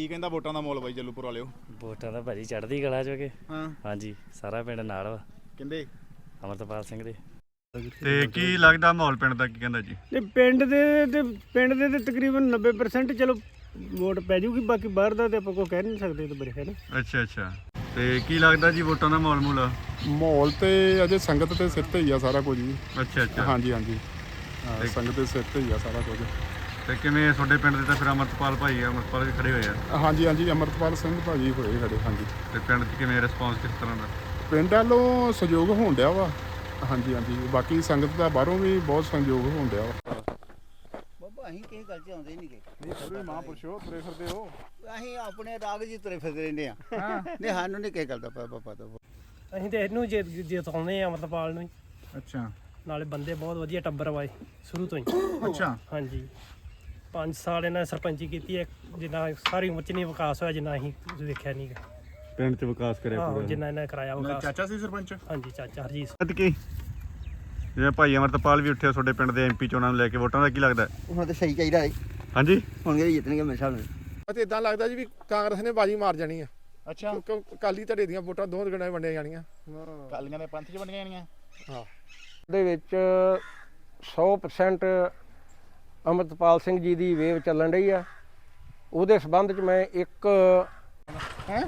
ਕੀ ਕਹਿੰਦਾ ਵੋਟਾਂ ਦਾ ਮੋਲ ਬਾਈ ਜੱਲੂਪੁਰ ਵਾਲਿਓ? ਵੋਟਾਂ ਦਾ ਭਾਜੀ ਚੜ੍ਹਦੀ ਕਲਾ ਚੋ ਕੇ। ਹਾਂ। ਹਾਂਜੀ ਸਾਰਾ ਪਿੰਡ ਨਾਲ ਵਾ। ਕਹਿੰਦੇ? ਅਮਰਤਪਾਲ ਸਿੰਘ ਦੇ। ਤੇ ਕੀ ਲੱਗਦਾ ਮਾਹੌਲ ਪਿੰਡ ਦਾ ਕੀ ਕਹਿੰਦਾ ਜੀ? ਤੇ ਪਿੰਡ ਦੇ ਤੇ ਪਿੰਡ ਦੇ ਤੇ ਤਕਰੀਬਨ 90% ਚਲੋ ਵੋਟ ਪੈ ਜੂਗੀ ਬਾਕੀ ਬਾਹਰ ਦਾ ਤੇ ਆਪਾਂ ਕੋਈ ਕਹਿ ਨਹੀਂ ਸਕਦੇ ਤੇ ਬਰੇ ਹੈ ਨਾ। ਅੱਛਾ ਅੱਛਾ। ਤੇ ਕੀ ਲੱਗਦਾ ਜੀ ਵੋਟਾਂ ਦਾ ਮਾਹੌਲ ਮੂਲ? ਮਾਹੌਲ ਤੇ ਅਜੇ ਸੰਗਤ ਦੇ ਸਿਰ ਤੇ ਹੀ ਆ ਸਾਰਾ ਕੁਝ ਜੀ। ਅੱਛਾ ਅੱਛਾ। ਹਾਂਜੀ ਹਾਂਜੀ। ਸੰਗਤ ਦੇ ਸਿਰ ਤੇ ਹੀ ਆ ਸਾਰਾ ਕੁਝ। ਤੇ ਕਿਵੇਂ ਤੁਹਾਡੇ ਪਿੰਡ ਦੇ ਤਾਂ ਫਿਰ ਅਮਰਤਪਾਲ ਭਾਈ ਆ ਅਮਰਤਪਾਲ ਵੀ ਖੜੇ ਹੋਏ ਆ। ਹਾਂਜੀ ਹਾਂਜੀ ਅਮਰਤਪਾਲ ਸਿੰਘ ਭਾਜੀ ਹੋਏ ਖੜੇ ਹਾਂਜੀ। ਤੇ ਪਿੰਡ 'ਚ ਕਿਵੇਂ ਰਿਸਪੌਂਸ ਕਿਸ ਤਰ੍ਹਾਂ ਦਾ? ਪਿੰਡ ਵੱਲੋਂ ਸਹਿਯੋਗ ਹੋਣ ਡਿਆ ਵਾ। ਹਾਂਜੀ ਹਾਂਜੀ ਬਾਕੀ ਸੰਗਤ ਦਾ ਬਾਹਰੋਂ ਵੀ ਬਹੁਤ ਸਹਿਯੋਗ ਹੋਣ ਡਿਆ ਵਾ। ਬਾਬਾ ਅਸੀਂ ਕਿਸੇ ਗੱਲ 'ਚ ਆਉਂਦੇ ਨਹੀਂਗੇ ਨਹੀਂ ਫਿਰ ਮਹਾਂਪੁਰਸ਼ੋ ਤੁਰੇ ਫਿਰਦੇ ਹੋ। ਅਸੀਂ ਆਪਣੇ ਰਾਗ ਜੀ ਤੁਰੇ ਫਿਰਦੇ ਰਹਿੰਦੇ ਆ। ਨਹੀਂ ਸਾਨੂੰ ਨਹੀਂ ਕਿਸੇ ਗੱਲ ਦਾ ਪ- ਪਤਾ ਅਸੀਂ ਤੇ ਇਹਨੂੰ ਜਿੱਤ ਜਿਤਾਉਂਦੇ ਆ ਅਮਰਤਪਾਲ ਨੂੰ। ਅੱਛਾ। ਨਾਲੇ ਬੰਦੇ ਬਹੁਤ ਵਧੀਆ ਟੱਬਰ ਵਾਏ ਸ਼ੁਰੂ ਤੋਂ ਹੀ। ਅੱਛਾ। ਹਾਂਜੀ। 5 ਸਾਲ ਇਹਨਾਂ ਨੇ ਸਰਪੰਚੀ ਕੀਤੀ ਹੈ ਜਿੰਨਾ ਸਾਰੀ ਉਮਰ ਚ ਨਹੀਂ ਵਿਕਾਸ ਹੋਇਆ ਜਿੰਨਾ ਅਸੀਂ ਵੇਖਿਆ ਨਹੀਂਗਾ ਪਿੰਡ 'ਚ ਵਿਕਾਸ ਕਰਿਆ ਆਹੋ ਜਿੰਨਾ ਇਹਨਾਂ ਨੇ ਕਰਾਇਆ ਵਿਕਾਸ। ਚਾਚਾ ਸੀ ਸਰਪੰਚ? ਹਾਂਜੀ ਚਾਚਾ ਹਰਜੀਤ ਸਿੰਘ। ਪਤਾ ਕੀ? ਜਿਵੇਂ ਭਾਈ ਅਮਰਤਪਾਲ ਵੀ ਉੱਠਿਆ ਤੁਹਾਡੇ ਪਿੰਡ ਦੇ ਐਮਪੀ ਚੋਣਾਂ ਨੂੰ ਲੈ ਕੇ ਵੋਟਾਂ ਦਾ ਕੀ ਲੱਗਦਾ? ਹੁਣ ਤਾਂ ਸਹੀ ਚਾਹੀਦਾ ਹੈ। ਹਾਂਜੀ? ਹੁਣ ਜਿਹੜੇ ਜਿੱਤਣਗੇ ਮੇਰੇ ਹਿਸਾਬ ਨਾਲ। ਅਤੇ ਇਦਾਂ ਲੱਗਦਾ ਜੀ ਵੀ ਕਾਂਗਰਸ ਨੇ ਬਾਜੀ ਮਾਰ ਜਾਣੀ ਆ। ਅੱਛਾ। ਕਿਉਂਕਿ ਅਕਾਲੀ ਧੜੇ ਦੀਆਂ ਵੋਟਾਂ ਦੋ ਗਣਾ ਵੰਡੀਆਂ ਜਾਣੀਆਂ। ਕਾਲੀਆਂ ਦੇ ਪੰਥ ਚ ਬਣੀਆਂ ਜਾਣੀਆਂ। ਦੇ ਵਿੱਚ 100% ਅਮਰਤਪਾਲ ਸਿੰਘ ਜੀ ਦੀ ਵੇਵ ਚੱਲਣ ਰਹੀ ਆ। ਉਹਦੇ ਸਬੰਧ ਚ ਮੈਂ ਇੱਕ ਹੈ?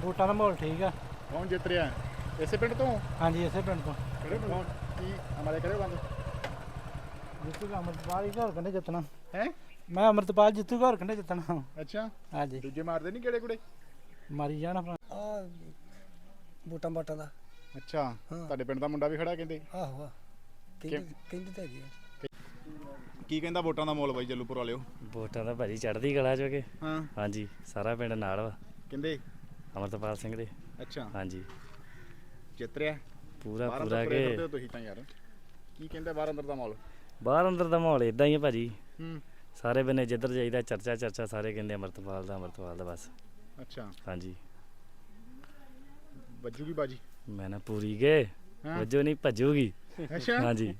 ਵੋਟਾਂ ਦਾ ਮਾਹੌਲ ਠੀਕ ਆ। ਕੌਣ ਜਿੱਤ ਰਿਹਾ? ਇਸੇ ਪਿੰਡ ਤੋਂ? ਹਾਂਜੀ ਇਸੇ ਪਿੰਡ ਤੋਂ। ਕਿਹੜੇ ਪਿੰਡ ਕੀ ਹਮਾਰੇ ਕਰੇ ਬੰਦ? ਜਿੱਤੂਗਾ ਅਮਰਤਪਾਲ ਹੀ ਘਰ ਕੰਨੇ ਜਿੱਤਣਾ? ਹੈ? ਮੈਂ ਅਮਰਤਪਾਲ ਜਿੱਤੂਗਾ ਘਰ ਕੰਨੇ ਜਿੱਤਣਾ? ਅੱਛਾ। ਹਾਂਜੀ। ਦੂਜੇ ਮਾਰਦੇ ਨਹੀਂ ਕਿਹੜੇ ਕੁੜੇ? ਮਾਰੀ ਜਾਣਾ ਆਪਣਾ। ਆ ਵੋਟਾਂ ਬਾਟਾਂ ਦਾ। ਅੱਛਾ। ਤੁਹਾਡੇ ਪਿੰਡ ਦਾ ਮੁੰਡਾ ਵੀ ਖੜਾ ਕਹਿੰਦੇ? ਆਹੋ ਕਹਿੰਦੇ ਕਹਿੰਦੇ ਤਾਂ ਹੈਗੇ ਆ। ਕੀ ਕਹਿੰਦਾ ਵੋਟਾਂ ਦਾ ਮੋਲ ਬਾਈ ਜੱਲੂਪੁਰ ਵਾਲਿਓ? ਵੋਟਾਂ ਦਾ ਭਾਜੀ ਚੜ੍ਹਦੀ ਕਲਾ ਚੋ ਕੇ। ਹਾਂ। ਹਾਂਜੀ ਸਾਰਾ ਪਿੰਡ ਨਾਲ ਵਾ। ਕਹਿੰਦੇ? ਅਮਰਤਪਾਲ ਸਿੰਘ ਦੇ। ਅੱਛਾ। ਹਾਂਜੀ। ਜਿੱਤ ਰਿਹਾ। ਪੂਰਾ ਪੂਰਾ ਕੇ ਤੁਸੀਂ ਤਾਂ ਯਾਰ। ਕੀ ਕਹਿੰਦਾ ਬਾਹਰ ਅੰਦਰ ਦਾ ਮਾਹੌਲ? ਬਾਹਰ ਅੰਦਰ ਦਾ ਮਾਹੌਲ ਇਦਾਂ ਹੀ ਹੈ ਭਾਜੀ। ਹੂੰ। ਸਾਰੇ ਬੰਨੇ ਜਿੱਧਰ ਜਾਈਦਾ ਚਰਚਾ ਚਰਚਾ ਸਾਰੇ ਕਹਿੰਦੇ ਅਮਰਤਪਾਲ ਦਾ ਅਮਰਤਪਾਲ ਦਾ ਬਸ। ਅੱਛਾ। ਹਾਂਜੀ। ਵੱਜੂਗੀ ਬਾਜੀ? ਮੈਂ ਨਾ ਪੂਰੀ ਗਏ। ਵੱਜੋ ਨਹੀਂ ਭੱਜੂਗੀ। ਅੱਛਾ। ਹਾਂਜੀ।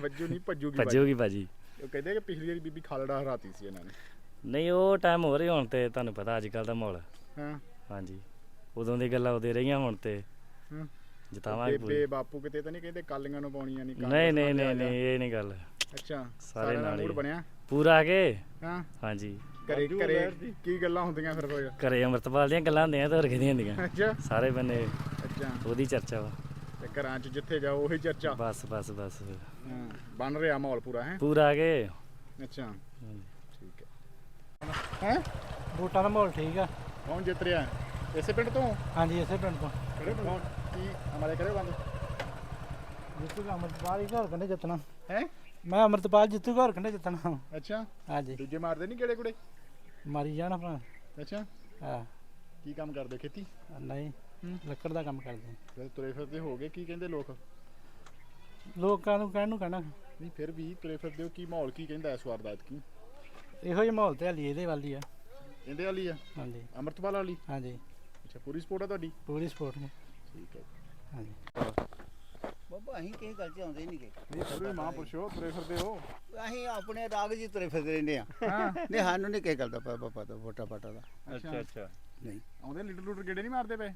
ਵੱਜੂ ਨਹੀਂ ਭੱਜੂਗੀ ਬਾਜੀ। ਭੱਜੂਗੀ ਭਾਜੀ। ਉਹ ਕਹਿੰਦੇ ਕਿ ਪਿਛਲੀ ਵਾਰੀ ਬੀਬੀ ਖਾਲੜਾ ਹਰਾਤੀ ਸੀ ਇਹਨਾਂ ਨੇ। ਨਹੀਂ ਉਹ ਟਾਈਮ ਹੋ ਰਿਹਾ ਹੁਣ ਤੇ ਤੁਹਾਨੂੰ ਪਤਾ ਅੱਜ ਕੱਲ ਦਾ ਮਾਹੌਲ। ਹਾਂ। ਹਾਂਜੀ। ਉਦੋਂ ਦੀ ਗੱਲਾਂ ਉਹਦੇ ਰਹੀਆਂ ਹੁਣ ਤੇ। ਹੂੰ। ਜਿਤਾਵਾਂਗੇ ਬੇਬੇ ਪੂਰੀ। ਬਾਪੂ ਕਿਤੇ ਤਾਂ ਨਹੀਂ ਕਹਿੰਦੇ ਕਾਲੀਆਂ ਨੂੰ ਪਾਉਣੀਆਂ ਨਹੀਂ ਨਹੀਂ ਨਹੀਂ ਨਹੀਂ ਨਹੀਂ ਇਹ ਨਹੀਂ ਗੱਲ। ਅੱਛਾ ਸਾਰੇ ਨਾਲ ਹੀ। ਮੂਡ ਬਣਿਆ? ਪੂਰਾ ਕੇ? ਹਾਂ। ਹਾਂਜੀ। ਘਰੇ ਘਰੇ ਕੀ ਗੱਲਾਂ ਹੁੰਦੀਆਂ ਫਿਰ ਰੋਜ਼ ਘਰੇ ਅਮਰਤਪਾਲ ਦੀਆਂ ਗੱਲਾਂ ਹੁੰਦੀਆਂ ਤੇ ਹੋਰ ਕਿਹਦੀਆਂ ਹੁੰਦੀਆਂ? ਅੱਛਾ। ਸਾਰੇ ਬੰਨੇ ਅੱਛਾ। ਉਹਦੀ ਚਰਚਾ ਵਾ। ਘਰਾਂ 'ਚ ਜਿੱਥੇ ਜਾਓ ਉਹੀ ਚਰਚਾ। ਬਸ ਬਸ ਬਸ। ਹਾਂ ਬਣ ਰਿਹਾ ਮਾਹੌਲ ਪੂਰਾ ਹੈ? ਪੂਰਾ ਕੇ ਅੱਛਾ। ਠੀਕ ਹੈ। ਹੈ? ਵੋਟਾਂ ਦਾ ਮਾਹੌਲ ਠੀਕ ਆ। ਕੌਣ ਜਿੱਤ ਰਿਹਾ? ਇਸੇ ਪਿੰਡ ਤੋਂ? ਹਾਂਜੀ ਇਸੇ ਪਿੰਡ ਤੋਂ। ਕਿਹੜੇ ਪਿੰਡ ਕੀ ਹਮਾਰੇ ਕਰੇ ਬੰਦ? ਜਿੱਤੂਗਾ ਅਮਰਤਪਾਲ ਹੀ ਘਰ ਕੰਨੇ ਜਿੱਤਣਾ। ਹੈ? ਮੈਂ ਅਮਰਤਪਾਲ ਜਿੱਤੂਗਾ ਘਰ ਕੰਨੇ ਜਿੱਤਣਾ। ਅੱਛਾ। ਹਾਂਜੀ। ਦੂਜੇ ਮਾਰਦੇ ਨਹੀਂ ਕਿਹੜੇ ਕੁੜੇ? ਮਾਰੀ ਜਾਣਾ ਆਪਣਾ। ਅੱਛਾ। ਹਾਂ। ਕੀ ਕੰਮ ਕਰਦੇ? ਖੇਤੀ? ਨਹੀਂ। ਹੂੰ। ਲੱਕੜ ਦਾ ਕੰਮ ਕਰਦੇ ਫਿਰ ਤੁਰੇ ਫਿਰਦੇ ਹੋ ਗਏ ਕੀ ਕਹਿੰਦੇ ਲੋਕ? ਲੋਕਾਂ ਨੂੰ ਕਹਿਣ ਨੂੰ ਕਹਿਣਾ। ਨਹੀਂ ਫਿਰ ਵੀ ਤੁਰੇ ਫਿਰਦੇ ਹੋ ਕੀ ਮਾਹੌਲ ਕੀ ਕਹਿੰਦਾ ਇਸ ਵਾਰ ਦਾ ਕੀ? ਇਹੋ ਜਿਹਾ ਮਾਹੌਲ ਤੇ ਹਾਲੀ ਇਹਦੇ ਵੱਲ ਹੀ ਆ। ਇਹਦੇ ਵਾਲੀ ਆ? ਹਾਂਜੀ। ਅਮਰਤਪਾਲ ਵਾਲੀ? ਹਾਂਜੀ। ਅੱਛਾ ਪੂਰੀ ਸਪੋਰਟ ਆ ਤੁਹਾਡੀ? ਪੂਰੀ ਸਪੋਰਟ ਨੇ। ਠੀਕ ਹੈ ਹਾਂਜੀ। ਬਾਬਾ ਅਸੀਂ ਕਿਸੇ ਗੱਲ 'ਚ ਆਉਂਦੇ ਨਹੀਂ ਫਿਰ ਵੀ ਮਹਾਂਪੁਰਸ਼ੋ ਤੁਰੇ ਫਿਰਦੇ ਹੋ? ਅਸੀਂ ਆਪਣੇ ਰਾਗ ਜੀ ਤੁਰੇ ਫਿਰਦੇ ਰਹਿੰਦੇ ਆ। ਨਹੀਂ ਸਾਨੂੰ ਨਹੀਂ ਕਿਸੇ ਗੱਲ ਦਾ ਪ- ਪ- ਪਤਾ ਵੋਟਾਂ ਬਾਟਾਂ ਦਾ। ਅੱਛਾ ਅੱਛਾ। ਨਹੀਂ। ਆਉਂਦੇ ਲੀਡਰ ਲੂਡਰ ਗੇੜੇ ਨਹੀਂ ਮਾਰਦੇ ਪਏ?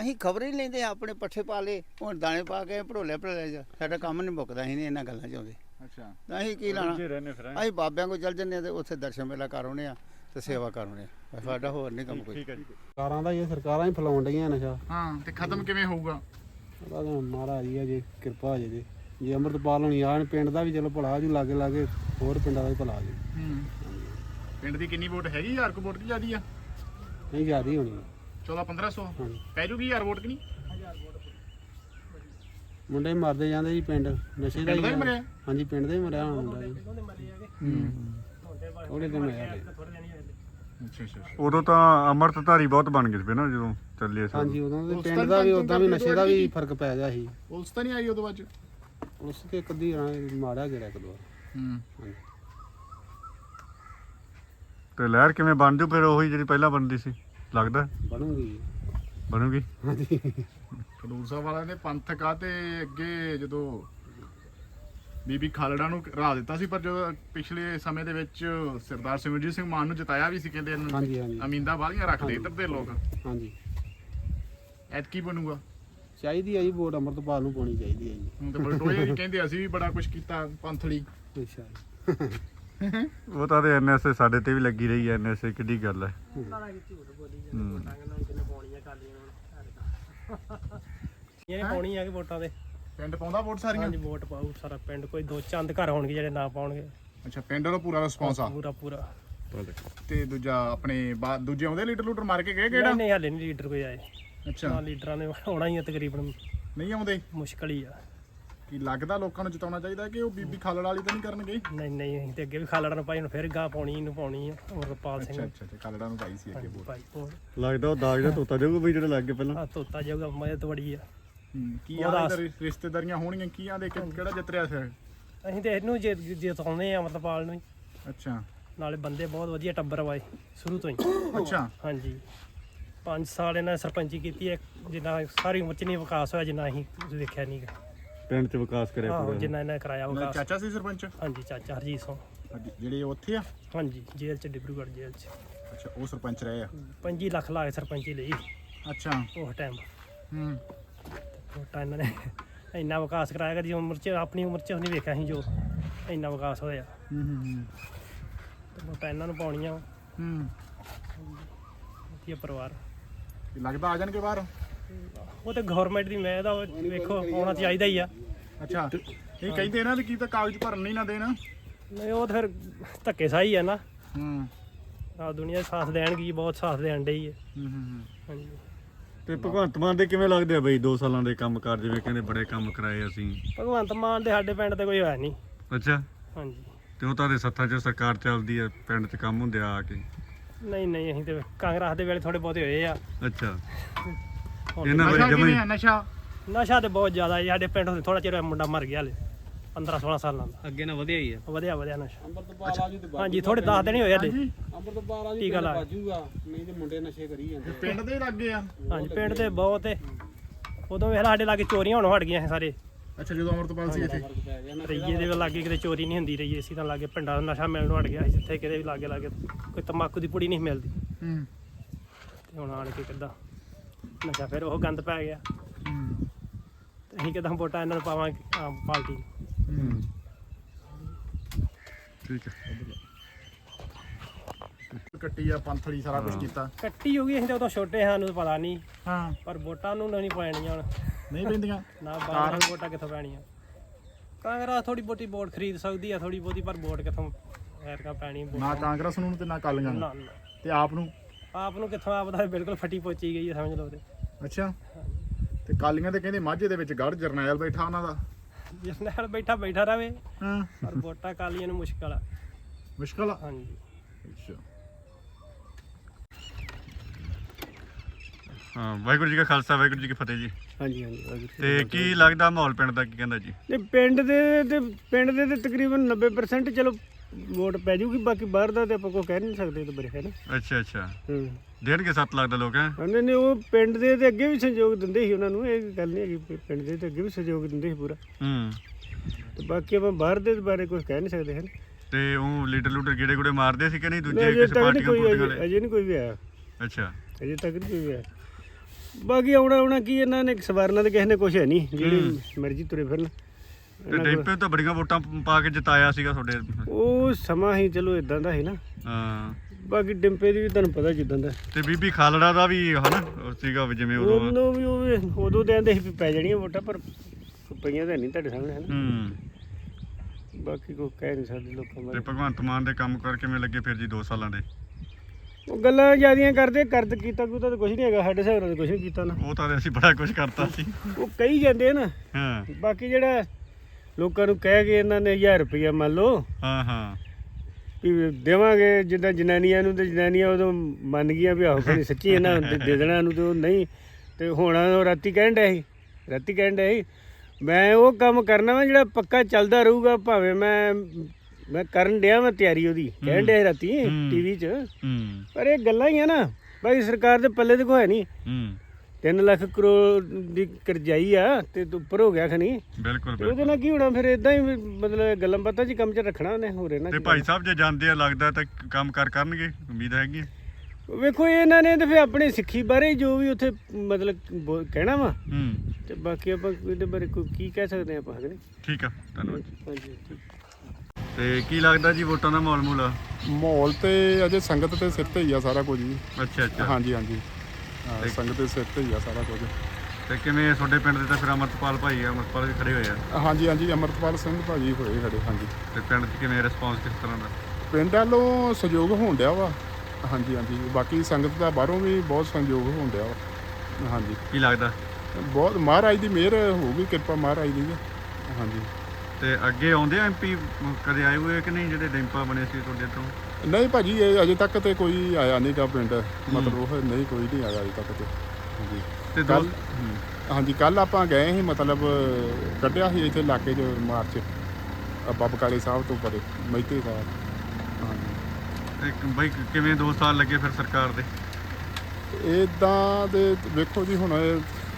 ਅਸੀਂ ਖਬਰ ਹੀ ਲੈਂਦੇ ਆ, ਆਪਣੇ ਪੱਠੇ ਪਾ ਲਏ ਹੁਣ ਦਾਣੇ ਪਾ ਕੇ ਭੜੋਲੇ ਭੜੋਲੇ ਜਾ ਸਾਡਾ ਕੰਮ ਨਹੀਂ ਮੁੱਕਦਾ ਅਸੀਂ ਨਹੀਂ ਇਹਨਾਂ ਗੱਲਾਂ 'ਚ ਆਉਂਦੇ। ਅੱਛਾ। ਤਾਂ ਅਸੀਂ ਕੀ ਲਾਣਾ? ਰਹਿੰਦੇ ਫਿਰ ਅਸੀਂ ਬਾਬਿਆਂ ਕੋਲ ਚੱਲ ਜੰਨੇ ਤੇ ਉੱਥੇ ਦਰਸ਼ਨ ਮੇਲਾ ਕਰ ਆਉਣੇ ਆ ਤੇ ਸੇਵਾ ਕਰ ਆਉਣੇ ਆ ਸਾਡਾ ਹੋਰ ਨਹੀਂ ਕੰਮ ਕੋਈ। ਠੀਕ ਹੈ ਜੀ। ਸਰਕਾਰਾਂ ਦਾ ਹੀ ਆ, ਸਰਕਾਰਾਂ ਹੀ ਫਲਾਉਣ ਡਈਆਂ ਨਸ਼ਾ। ਹਾਂ ਤੇ ਖਤਮ ਕਿਵੇਂ ਹੋਊਗਾ? ਉਹਦਾ ਤਾਂ ਮਹਾਰਾਜ ਆ ਜੇ ਕਿਰਪਾ ਹੋ ਜੇ ਜੇ। ਜੇ ਅਮਰਤਪਾਲ ਹੋਣੀ ਆਣ ਪਿੰਡ ਦਾ ਵੀ ਚਲੋ ਭਲਾ ਜੂ ਲਾਗੇ ਲਾਗੇ ਹੋਰ ਪਿੰਡਾਂ ਦਾ ਵੀ ਭਲਾ ਜੂ। ਹੂੰ। ਪਿੰਡ ਦੀ ਕਿੰਨੀ ਵੋਟ ਹੈਗੀ ਯਾਰ ਕੋ ਵੋਟ ਕੀ ਜ਼ਿਆਦੀ ਆ? ਨਹੀਂ ਜ਼ਿਆਦੀ ਹੋਣੀ 14 1500 ਹਾਂਜੀ। ਪੈ ਜੂਗੀ ਯਾਰ ਵੋਟ ਕਿ ਨਹੀਂ? ਮੁੰਡੇ ਮਰਦੇ ਜਾਂਦੇ ਜੀ ਪਿੰਡ। ਨਸ਼ੇ ਦਾ ਪਿੰਡ ਦਾ ਹੀ। ਮਰਿਆ? ਹਾਂਜੀ ਪਿੰਡ ਦਾ ਹੀ ਮਰਿਆ ਹੋਣਾ ਮੁੰਡਾ ਜੀ। ਤੇ। ਅੱਛਾ ਅੱਛਾ ਉਦੋਂ ਤਾਂ ਅਮਰਤਧਾਰੀ ਬਹੁਤ ਬਣ ਗਏ ਸੀ ਨਾ ਜਦੋਂ ਚੱਲੇ ਸੀ। ਹਾਂਜੀ ਉਦੋਂ ਦੇ ਉਸ ਪਿੰਡ ਦਾ ਵੀ ਤਾਂ ਉਦਾਂ ਵੀ ਨਸ਼ੇ ਦਾ ਵੀ? ਫ਼ਰਕ ਪੈ ਗਿਆ ਸੀ। ਪੁਲਿਸ ਤਾਂ ਨਹੀਂ ਆਈ ਉਦੋਂ ਬਾਅਦ ਚ? ਉਸ ਕੇ ਕਦੀ ਮਾਰਿਆ ਗਿਆ ਇੱਕ ਦੋ ਵਾਰ। ਹੂੰ। ਹਾਂਜੀ। ਤੇ ਲਹਿਰ ਕਿਵੇਂ ਬਣ ਜੂ? ਫਿਰ ਉਹੀ ਜਿਹੜੀ ਪਹਿਲਾਂ ਬਣਦੀ ਸੀ। ਲੱਗਦਾ? ਬਣੂਗੀ। ਬਣੂਗੀ? ਹਾਂਜੀ। ਖਡੂਰ ਸਾਹਿਬ ਵਾਲਿਆਂ ਨੇ ਪੰਥਕ ਆ ਤੇ ਅੱਗੇ ਜਦੋਂ ਬੀਬੀ ਖਾਲੜਾ ਨੂੰ ਰਾ ਦਿੱਤਾ ਸੀ ਪਰ ਜਦੋਂ ਪਿਛਲੇ ਸਮੇਂ ਦੇ ਵਿੱਚ ਸਰਦਾਰ ਸਿਮਰਜੀਤ ਸਿੰਘ ਮਾਨ ਨੂੰ ਜਿਤਾਇਆ ਵੀ ਸੀ ਕਹਿੰਦੇ ਇਹਨਾਂ ਨੇ। ਹਾਂਜੀ ਹਾਂਜੀ। ਅਮੀਂਦਾ ਵਾਲੀਆਂ ਰੱਖਦੇ ਇੱਧਰ ਦੇ ਲੋਕ। ਹਾਂਜੀ। ਐਤ ਕੀ ਬਣੂਗਾ? ਚਾਹੀਦੀ ਹੈ ਜੀ ਵੋਟ ਅਮਰਤਪਾਲ ਨੂੰ ਪਾਉਣੀ ਚਾਹੀਦੀ ਹੈ ਜੀ। ਹੁਣ ਤੇ ਬਲਟੋਏ ਵੀ ਕਹਿੰਦੇ ਅਸੀਂ ਵੀ ਬੜਾ ਕੁਝ ਕੀਤਾ ਪੰਥਲੀ ਅੱਛਾ ਜੀ। ਉਹ ਤਾਂ ਦੇ ਐਨਐਸਏ ਸਾਡੇ ਤੇ ਵੀ ਲੱਗੀ ਰਹੀ ਐ ਐਨਐਸਏ ਕਿੱਡੀ ਗੱਲ ਹੈ ਹੂੰ। ਇਹਨੇ ਪਾਉਣੀ ਆ ਕਿ ਵੋਟਾਂ ਦੇ ਪਿੰਡ ਪਾਉਂਦਾ ਵੋਟ ਸਾਰੀਆਂ? ਹਾਂਜੀ ਵੋਟ ਪਾਉ ਸਾਰਾ ਪਿੰਡ ਕੋਈ ਦੋ ਚੰਦ ਘਰ ਹੋਣਗੇ ਜਿਹੜੇ ਨਾ ਪਾਉਣਗੇ। ਅੱਛਾ ਪਿੰਡ ਦਾ ਪੂਰਾ ਰਿਸਪੌਂਸ ਆ? ਪੂਰਾ ਪੂਰਾ। ਤੇ ਦੂਜਾ ਆਪਣੇ ਬਾ- ਦੂਜੇ ਆਉਂਦੇ ਲੀਡਰ ਲੂਡਰ ਮਾਰ ਕੇ ਗਏ ਨਹੀਂ ਕਿਹੜਾ? ਨਹੀਂ ਹਾਲੇ ਨਹੀਂ ਲੀਡਰ ਕੋਈ ਆਏ। ਅੱਛਾ। ਨਾ ਲੀਡਰਾਂ ਨੇ ਆਉਣਾ ਹੀ ਆ ਤਕਰੀਬਨ। ਨਹੀਂ ਆਉਂਦੇ? ਮੁਸ਼ਕਲ ਹੀ ਆ। ਕੀ ਲੱਗਦਾ ਲੋਕਾਂ ਨੂੰ ਜਿਤਾਉਣਾ ਚਾਹੀਦਾ ਕਿ ਉਹ ਬੀਬੀ ਖਾਲੜਾ ਵਾਲੀ ਤਾਂ ਨਹੀਂ ਕਰਨਗੇ? ਨਹੀਂ ਨਹੀਂ ਅਸੀਂ ਤੇ ਅੱਗੇ ਵੀ ਖਾਲੜਾ ਨੂੰ ਪਾਈ ਹੁਣ ਫਿਰ ਗਾਂ ਪਾਉਣੀ ਇਹਨੂੰ ਪਾਉਣੀ ਆ ਅਮਰਪਾਲ ਸਿੰਘ ਅੱਛਾ ਨੂੰ ਅੱਛਾ ਅੱਛਾ ਖਾਲੜਾ ਨੂੰ ਪਾਈ ਸੀ ਅੱਗੇ ਵੋਟ ਭਾਈ ਹੋਰ? ਲੱਗਦਾ ਉਹ ਦਾਗ ਜਿਹਾ ਤੋਤਾ ਜਾਊਗਾ ਬਈ ਜਿਹੜੇ ਲੱਗ ਗਏ ਪਹਿਲਾਂ। ਆ ਤੋਤਾ ਜਾਊਗਾ ਮਦਦ ਬੜੀ ਆ। ਹੂੰ, ਕੀ ਉਹਦਾ ਆ ਰਿਸ਼ਤੇਦਾਰੀਆਂ ਹੋਣਗੀਆਂ ਕੀ ਆਂਦੇ ਕਿਹੜਾ ਜਿੱਤ ਰਿਹਾ ਫਿਰ? ਅਸੀਂ ਤੇ ਇਹਨੂੰ ਜਿੱਤ ਜਿਤਾਉਂਦੇ ਆ ਅਮਰਪਾਲ ਨੂੰ ਹੀ। ਅੱਛਾ। ਨਾਲੇ ਬੰਦੇ ਬਹੁਤ ਵਧੀਆ ਟੱਬਰ ਵਾਏ ਸ਼ੁਰੂ ਤੋਂ ਹੀ। ਅੱਛਾ। ਹਾਂਜੀ। 5 ਸਾਲ ਇਹਨਾਂ ਨੇ ਸਰਪੰਚੀ ਕੀਤੀ ਹੈ ਜਿੰਨਾ ਸਾਰੀ ਉਮਰ ਚ ਨਹੀਂ ਵਿਕਾਸ ਹੋਇਆ ਜਿੰਨਾ ਅਸੀਂ ਵੇਖਿਆ ਨਹੀਂ ਪਿੰਡ 'ਚ ਵਿਕਾਸ ਕਰਿਆ ਆਹੋ ਪੂਰਾ। ਜਿੰਨਾ ਇਹਨਾਂ ਨੇ ਕਰਾਇਆ ਉਹਨਾਂ ਵਿਕਾਸ। ਚਾਚਾ ਸੀ ਸਰਪੰਚ? ਹਾਂਜੀ ਚਾਚਾ ਹਰਜੀਤ ਸਿੰਘ। ਹਾਂਜੀ, ਜਿਹੜੇ ਉੱਥੇ ਆ? ਹਾਂਜੀ ਜੇਲ੍ਹ ਚ ਡਿਬਰੂਗੜ੍ਹ ਜੇਲ੍ਹ ਚ। ਅੱਛਾ ਉਹ ਸਰਪੰਚ ਰਹੇ ਆ? 25 ਲੱਖ ਲਾ ਕੇ ਸਰਪੰਚੀ ਲਈ। ਅੱਛਾ। ਉਸ ਟਾਈਮ ਹੂੰ। ਵੋਟਾਂ ਇਹਨਾਂ ਨੇ ਇੰਨਾ ਵਿਕਾਸ ਕਰਾਇਆ ਕਦੀ ਉਮਰ ਚ ਆਪਣੀ ਉਮਰ ਚ ਨਹੀਂ ਵੇਖਿਆ ਸੀ ਜੋ ਇੰਨਾ ਵਿਕਾਸ ਹੋਇਆ। ਹੂੰ ਹੂੰ ਤੇ ਵੋਟਾਂ ਇਹਨਾਂ ਨੂੰ ਪਾਉਣੀਆਂ। ਹੂੰ। ਵਧੀਆ ਪਰਿਵਾਰ। ਲੱਗਦਾ ਆ ਜਾਣਗੇ ਬਾਹਰ? ਉਹ ਤੇ ਗਵਰਨਮੈਂਟ ਦੀ ਮਿਹਰ ਦਾ ਵੇਖੋ ਆਉਣਾ ਚਾਹੀਦਾ ਹੀ ਆ। ਅੱਛਾ ਇਹ ਕਹਿੰਦੇ ਨਾ ਵੀ ਕੀ ਤਾਂ ਕਾਗਜ਼ ਭਰਨ ਨਹੀਂ ਨਾ ਦੇਣ। ਨਹੀਂ ਉਹ ਤਾਂ ਫਿਰ ਧੱਕੇ ਸਾਈ ਆ ਨਾ। ਹੂੰ। ਆ ਦੁਨੀਆ ਸਾਥ ਦੇਣਗੀ ਬਹੁਤ ਸਾਥ ਦੇਣ ਡਈ ਹੈ ਹੂੰ ਹੂੰ। ਹਾਂਜੀ। ਤੇ ਭਗਵੰਤ ਮਾਨ ਦੇ ਕਿਵੇਂ ਲੱਗਦੇ ਆ ਬਈ 2 ਸਾਲਾਂ ਦੇ ਕੰਮਕਾਰ ਜਿਵੇਂ ਕਹਿੰਦੇ ਬੜੇ ਕੰਮ ਕਰਾਏ ਅਸੀਂ? ਭਗਵੰਤ ਮਾਨ ਦੇ ਸਾਡੇ ਪਿੰਡ ਤੇ ਕੋਈ ਹੋਇਆ ਨਹੀਂ। ਅੱਛਾ। ਹਾਂਜੀ। ਤੇ ਉਹ ਤਾਂ ਦੇ ਸੱਥਾਂ 'ਚ ਸਰਕਾਰ ਚੱਲਦੀ ਆ ਪਿੰਡ 'ਚ ਕੰਮ ਹੁੰਦੇ ਆ ਆ ਕੇ। ਨਹੀਂ ਨਹੀਂ ਅਸੀਂ ਤੇ ਕਾਂਗਰਸ ਦੇ ਵੇਲੇ ਥੋੜੇ ਬਹੁਤੇ ਹੋਏ ਆ। ਅੱਛਾ। ਇਹਨਾਂ ਨਸ਼ਾ ਬਾਰੇ ਕਿਵੇਂ ਆ? ਨਸ਼ਾ? ਨਸ਼ਾ ਤੇ ਬਹੁਤ ਜ਼ਿਆਦਾ ਹੈ ਸਾਡੇ ਪਿੰਡ ਥੋੜਾ ਚਿਰ ਹੋਇਆ ਮੁੰਡਾ ਮਰ ਗਿਆ ਹਲੇ 15 16 ਸਾਲਾਂ ਦਾ। ਅੱਗੇ ਨਾ ਵਧਿਆ ਹੀ ਆ। ਵਧਿਆ ਵਧਿਆ ਨਸ਼ਾ। ਅਮਰਤਪਾਲ ਆ ਜੀ ਤੇ ਹਾਂਜੀ ਥੋੜੇ 10 ਦਿਨ ਹੀ ਹੋਏ ਹਲੇ। ਅਮਰਤਪਾਲ ਆ ਜੀ ਟੀਕਾ ਲਾ। ਬਾਜੂਗਾ ਨਹੀਂ ਤੇ ਮੁੰਡੇ ਨਸ਼ੇ ਕਰੀ ਜਾਂਦੇ ਪਿੰਡ ਦੇ ਲੱਗੇ ਆ। ਹਾਂਜੀ ਪਿੰਡ ਤੇ ਬਹੁਤ ਏ। ਉਦੋਂ ਵੇਖ ਲਾ ਸਾਡੇ ਲਾਗੇ ਚੋਰੀਆਂ ਹੋਣ ਹਟ ਗਈਆਂ ਸੀ ਸਾਰੇ। ਅੱਛਾ ਜਦੋਂ ਅਮਰਤਪਾਲ ਸੀ ਇੱਥੇ? ਰਈਏ ਦੇ ਲਾਗੇ ਕਿਤੇ ਚੋਰੀ ਨਹੀਂ ਹੁੰਦੀ ਰਹੀ ਸੀ ਤਾਂ ਲਾਗੇ ਪਿੰਡਾਂ ਦਾ ਨਸ਼ਾ ਮਿਲਣ ਹਟ ਗਿਆ ਸੀ ਜਿੱਥੇ ਕਿਤੇ ਵੀ ਲਾਗੇ ਲਾਗੇ ਕੋਈ ਤੰਬਾਕੂ ਦੀ ਪੁੜੀ ਨਹੀਂ ਸੀ ਮਿਲਦੀ। ਹੂੰ। ਤੇ ਹੁਣ ਆਣ ਕੇ ਕਿੱਦਾਂ? ਨਸ਼ਾ ਫਿਰ ਉਹ ਗੰਦ ਪੈ ਗਿਆ। ਹੂੰ ਤੇ ਅਸੀਂ ਕਿਦਾਂ ਵੋਟਾਂ ਇਹਨਾਂ ਨੂੰ ਪਾਵਾਂਗੇ ਆਮ ਪਾਰਟੀ ਨੂੰ। ਹੂੰ। ਠੀਕ ਹੈ। ਕੱਟੀ ਆ ਪੰਥਲੀ ਸਾਰਾ ਕੁਝ ਕੀਤਾ। ਕੱਟੀ ਹੋ ਗਈ ਅਸੀਂ ਤਾਂ ਉਦੋਂ ਛੋਟੇ ਹਾਂ ਸਾਨੂੰ ਤਾਂ ਪਤਾ ਨਹੀਂ। ਹਾਂ। ਪਰ ਵੋਟਾਂ ਨੂੰ ਨਹੀਂ ਪੈਣੀਆਂ ਹੁਣ। ਨਹੀਂ ਪੈਂਦੀਆਂ। ਨਾ ਬਾਹਰ ਵੋਟਾਂ ਕਿੱਥੋਂ ਪੈਣੀਆਂ? ਕਾਂਗਰਸ ਥੋੜੀ ਬਹੁਤੀ ਵੋਟ ਖਰੀਦ ਸਕਦੀ ਆ ਥੋੜੀ ਬਹੁਤੀ ਪਰ ਵੋਟ ਕਿੱਥੋਂ ਐਰਕਾ ਪੈਣੀ ਵੋਟ। ਨਾ ਕਾਂਗਰਸ ਨੂੰ ਤੇ ਨਾ ਕਾਲੀਆਂ ਨੂੰ। ਨਾ ਨਾ। ਤੇ ਆਪ ਨੂੰ? ਆਪ ਨੂੰ ਕਿੱਥੋਂ ਆਪ ਦਾ ਬਿਲਕੁਲ ਫੱਟੀ ਪੋਚੀ ਗਈ ਹੈ ਸਮਝ ਲਓ ਤੇ। ਅੱਛਾ। ਤੇ ਕਾਲੀਆਂ ਦੇ ਕਹਿੰਦੇ ਮਾਝੇ ਦੇ ਵਿੱਚ ਗੜ ਜਰਨੈਲ ਬੈਠਾ ਉਹਨਾਂ ਦਾ। ਜਿਸ ਨਾਲ ਬੈਠਾ ਬੈਠਾ ਰਵੇ। ਹਾਂ। ਪਰ ਵੋਟਾਂ ਕਾਲੀਆਂ ਨੂੰ ਮੁਸ਼ਕਲ ਆ। ਮੁਸ਼ਕਲ ਆ? ਹਾਂਜੀ। ਅੱਛਾ। ਹਾਂ ਵਾਹਿਗੁਰੂ ਜੀ ਕਾ ਖਾਲਸਾ ਵਾਹਿਗੁਰੂ ਜੀ ਕੀ ਫਤਿਹ ਜੀ। ਹਾਂਜੀ ਹਾਂਜੀ ਤੇ ਕੀ ਲੱਗਦਾ ਮਾਹੌਲ ਪਿੰਡ ਦਾ ਕੀ ਕਹਿੰਦਾ ਜੀ? ਤੇ ਪਿੰਡ ਦੇ ਤੇ ਪਿੰਡ ਦੇ ਤੇ ਤਕਰੀਬਨ 90% ਚਲੋ ਵੋਟ ਪੈ ਜੂਗੀ ਬਾਕੀ ਬਾਹਰ ਦਾ ਤੇ ਆਪਾਂ ਕੋਈ ਕਹਿ ਨਹੀਂ ਸਕਦੇ ਤੇ ਬਰੇ ਹੈ ਨਾ? ਅੱਛਾ ਅੱਛਾ। ਹੂੰ। ਦੇਣਗੇ ਸੱਤ ਲੱਗਦਾ ਲੋਕ ਹੈ? ਉਹਨੇ ਨੇ ਉਹ ਪਿੰਡ ਦੇ ਤੇ ਅੱਗੇ ਵੀ ਸਹਿਯੋਗ ਦਿੰਦੇ ਸੀ ਉਹਨਾਂ ਨੂੰ ਇਹ ਗੱਲ ਨਹੀਂ ਹੈਗੀ ਵੀ ਪਿੰਡ ਦੇ ਤੇ ਅੱਗੇ ਵੀ ਸਹਿਯੋਗ ਦਿੰਦੇ ਸੀ ਪੂਰਾ। ਹੂੰ। ਤੇ ਬਾਕੀ ਆਪਾਂ ਬਾਹਰ ਦੇ ਬਾਰੇ ਕੁਝ ਕਹਿ ਨਹੀਂ ਸਕਦੇ ਹਨ ਤੇ ਉਹ ਲੀਡਰ ਲੂਡਰ ਗੇੜੇ ਗੁੜੇ ਮਾਰਦੇ ਸੀ ਕਿ ਨਹੀਂ ਦੂਜੇ ਕਿਸੇ ਪਾਰਟੀਆਂ ਕੋਈ ਪੂਰਟੀਆਂ ਅਜੇ- ਵਾਲੇ ਅਜੇ ਨਹੀਂ ਕੋਈ ਵੀ ਆਇਆ। ਅੱਛਾ। ਅਜੇ ਤੱਕ ਨਹੀਂ ਕੋਈ ਵੀ ਆਇਆ। ਬਾਕੀ ਆਉਣਾ ਆਉਣਾ ਕੀ ਇਹਨਾਂ ਨੇ ਸਵਾਰਨਾ ਤੇ ਕਿਸੇ ਨੇ ਕੁਛ ਹੈ ਨਹੀਂ ਜਿਹੜੀ ਮਰਜ਼ੀ ਤੁਰੇ ਫਿਰਨ। ਤੇ ਇਹਨਾਂ ਕੋਲ- ਡੈਂਪੇ ਤਾਂ ਬੜੀਆਂ ਵੋਟਾਂ ਪਾ ਕੇ ਜਿਤਾਇਆ ਸੀਗਾ ਤੁਹਾਡੇ ਉਹ ਸਮਾਂ ਹੀ ਚਲੋ ਇਦਾਂ ਦਾ ਸੀ ਨਾ। ਹਾਂ। ਬਾਕੀ ਡਿੰਪੇ ਦੀ ਵੀ ਤੁਹਾਨੂੰ ਪਤਾ ਜਿੱਦਾਂ ਦਾ। ਤੇ ਬੀਬੀ ਖਾਲੜਾ ਦਾ ਵੀ ਹਨਾ ਉਹ ਸੀਗਾ ਵੀ ਜਿਵੇਂ ਉਦੋਂ। ਉਹਨੂੰ ਵੀ ਉਹ ਵੀ ਉਦੋਂ ਦੇ ਆਂਦੇ ਸੀ ਵੀ ਪੈ ਜਾਣੀਆਂ ਵੋਟਾਂ ਪਰ ਪਈਆਂ ਤਾਂ ਨਹੀਂ ਤੁਹਾਡੇ ਸਾਹਮਣੇ ਹਨ। ਹੂੰ। ਬਾਕੀ ਕੋਈ ਕਹਿ ਨਹੀਂ ਸਕਦੇ ਲੋਕਾਂ ਤੇ ਬਾਰੇ ਭਗਵੰਤ ਮਾਨ ਦੇ ਕੰਮ ਕਰ ਕਿਵੇਂ ਲੱਗੇ ਫਿਰ ਜੀ 2 ਸਾਲਾਂ ਦੇ। ਉਹ ਗੱਲਾਂ ਜਿਆਦੀਆਂ ਕਰਦੇ ਕਰਦ ਕੀਤਾ ਕੋਈ ਤਾਂ ਕੁਝ ਨਹੀਂ ਹੈਗਾ ਸਾਡੇ ਹਿਸਾਬ ਨਾਲ ਕੁਝ ਨਹੀਂ ਕੀਤਾ ਨਾ। ਉਹ ਤਾਂ ਅਸੀਂ ਬੜਾ ਕੁਝ ਕਰਤਾ ਸੀ। ਉਹ ਕਹੀ ਜਾਂਦੇ ਆ ਨਾ। ਹਾਂ। ਬਾਕੀ ਜਿਹੜਾ ਲੋਕਾਂ ਨੂੰ ਕਹਿ ਕੇ ਇਹਨਾਂ ਨੇ 1000 ਰੁਪਇਆ ਮੰਨ ਲਓ ਹਾਂ ਹਾਂ। ਵੀ ਦੇਵਾਂਗੇ ਜਿੱਦਾਂ ਜਨਾਨੀਆਂ ਨੂੰ ਤੇ ਜਨਾਨੀਆਂ ਉਦੋਂ ਮੰਨ ਗਈਆਂ ਵੀ ਆਹੋ ਕਹਿੰਦੀ ਸੱਚੀ ਇਹਨਾਂ ਨੂੰ ਦੇ ਦੇ ਦੇਣਾ ਨੂੰ ਤੇ ਉਹ ਨਹੀਂ। ਤੇ ਹੁਣ ਉਹ ਰਾਤੀ ਕਹਿਣ ਡਿਆ ਸੀ ਰਾਤੀ ਕਹਿਣ ਡਿਆ ਸੀ ਮੈਂ ਉਹ ਕੰਮ ਕਰਨਾ ਵਾ ਜਿਹੜਾ ਪੱਕਾ ਚੱਲਦਾ ਰਹੂਗਾ ਭਾਵੇਂ ਮੈਂ ਮੈਂ ਕਰਨ ਡਿਆ ਮੈਂ ਤਿਆਰੀ ਉਹਦੀ ਕਹਿਣ ਡਿਆ ਸੀ ਰਾਤੀ ਹੂੰ। ਟੀਵੀ 'ਚ। ਹੂੰ। ਪਰ ਇਹ ਗੱਲਾਂ ਹੀ ਆ ਨਾ ਬਾਈ ਸਰਕਾਰ ਦੇ ਪੱਲੇ ਤੇ ਕੋਈ ਹੈ ਨਹੀਂ। ਹੂੰ। 3 ਲੱਖ ਕਰੋੜ ਦੀ ਕਰਜ਼ਾਈ ਆ ਤੇ ਤੂੰ ਉੱਪਰ ਹੋ ਗਿਆ ਖਣੀ। ਬਿਲਕੁਲ ਤੇ ਉਹਦੇ ਬਿਲਕੁਲ ਨਾਲ ਕੀ ਹੋਣਾ ਫਿਰ? ਇਦਾਂ ਹੀ ਮਤਲਬ ਗੱਲਾਂ ਬਾਤਾਂ 'ਚ ਕੰਮ 'ਚ ਰੱਖਣਾ ਉਹਨੇ ਹੋਰ ਇਹਨਾਂ ਤੇ ਭਾਈ ਸਾਹਿਬ ਜੇ ਜਾਂਦੇ ਆ ਲੱਗਦਾ ਤਾਂ ਕੰਮ ਕਰ ਕਰਨਗੇ ਉਮੀਦ ਹੈਗੀ ਹੈ। ਵੇਖੋ ਇਹਨਾਂ ਨੇ ਤੇ ਫਿਰ ਆਪਣੀ ਸਿੱਖੀ ਬਾਰੇ ਜੋ ਵੀ ਉੱਥੇ ਮਤਲਬ ਬੋ- ਕਹਿਣਾ ਵਾ। ਹੂੰ। ਤੇ ਬਾਕੀ ਆਪਾਂ ਇਹਦੇ ਬਾਰੇ ਕੋਈ ਕੀ ਕਹਿ ਸਕਦੇ ਆਪਾਂ ਹਗਨੇ ਠੀਕ ਆ ਧੰਨਵਾਦ ਹਾਂਜੀ ਠੀਕ ਤੇ ਕੀ ਲੱਗਦਾ ਜੀ ਵੋਟਾਂ ਦਾ ਮਾਹੌਲ ਮੂਲ ਮਾਹੌਲ ਤੇ ਅਜੇ ਸੰਗਤ ਦੇ ਸਿਰ ਤੇ ਹੀ ਆ ਸਾਰਾ ਕੁਝ ਜੀ। ਅੱਛਾ ਅੱਛਾ। ਹਾਂਜੀ ਹਾਂਜੀ। ਹਾਂ, ਸੰਗਤ ਦੇ ਸਿਰ ਤੇ ਹੀ ਆ ਸਾਰਾ ਕੁਝ। ਤੇ ਕਿਵੇਂ ਤੁਹਾਡੇ ਪਿੰਡ ਦੇ ਤਾਂ ਫਿਰ ਅਮਰਤਪਾਲ ਭਾਈ ਆ ਅਮਰਤਪਾਲ ਵੀ ਖੜੇ ਹੋਏ ਆ? ਹਾਂਜੀ ਹਾਂਜੀ ਅਮਰਤਪਾਲ ਸਿੰਘ ਭਾਜੀ ਹੋਏ ਖੜੇ ਹਾਂਜੀ। ਤੇ ਪਿੰਡ 'ਚ ਕਿਵੇਂ ਰਿਸਪੌਂਸ ਕਿਸ ਤਰ੍ਹਾਂ ਦਾ? ਪਿੰਡ ਵੱਲੋਂ ਸਹਿਯੋਗ ਹੋਣ ਡਿਆ ਵਾ। ਹਾਂਜੀ ਹਾਂਜੀ ਬਾਕੀ ਸੰਗਤ ਦਾ ਬਾਹਰੋਂ ਵੀ ਬਹੁਤ ਸਹਿਯੋਗ ਹੋਣ ਡਿਆ ਵਾ। ਹਾਂਜੀ। ਕੀ ਲੱਗਦਾ? ਬਹੁਤ ਮਹਾਰਾਜ ਦੀ ਮਿਹਰ ਹੋਊਗੀ ਕਿਰਪਾ ਮਹਾਰਾਜ ਦੀ ਜੀ। ਹਾਂਜੀ। ਤੇ ਅੱਗੇ ਆਉਂਦੇ ਆ ਐਮਪੀ ਕਦੇ ਆਏ ਹੋਏ ਕਿ ਨਹੀਂ ਜਿਹੜੇ ਡੈਂਪਾ ਬਣੇ ਸੀ ਤੁਹਾਡੇ ਤੋਂ? ਨਹੀਂ ਭਾਜੀ ਇਹ ਅਜੇ ਤੱਕ ਤੇ ਕੋਈ ਆਇਆ ਨਹੀਂ ਗਾ ਪਿੰਡ। ਮਤਲਬ ਉਹ ਨਹੀਂ ਕੋਈ ਨਹੀਂ ਆਇਆ ਅਜੇ ਤੱਕ ਤੇ। ਹਾਂਜੀ। ਤੇ ਕੱਲ ਦੋ ਹਾਂਜੀ ਕੱਲ ਆਪਾਂ ਗਏ ਸੀ ਮਤਲਬ ਕੱਢਿਆ ਸੀ ਇੱਥੇ ਇਲਾਕੇ 'ਚ ਮਾਰਚ। ਅੱਬਾ ਬਕਾਲੇ ਸਾਹਿਬ ਤੋਂ ਪਰੇ ਮਹਿਤੇ ਸਾਹਿਬ। ਹਾਂਜੀ। ਤੇ ਬਈ ਕਿਵੇਂ 2 ਸਾਲ ਲੱਗੇ ਫਿਰ ਸਰਕਾਰ ਦੇ? ਇਦਾਂ ਦੇ ਵੇਖੋ ਜੀ ਹੁਣ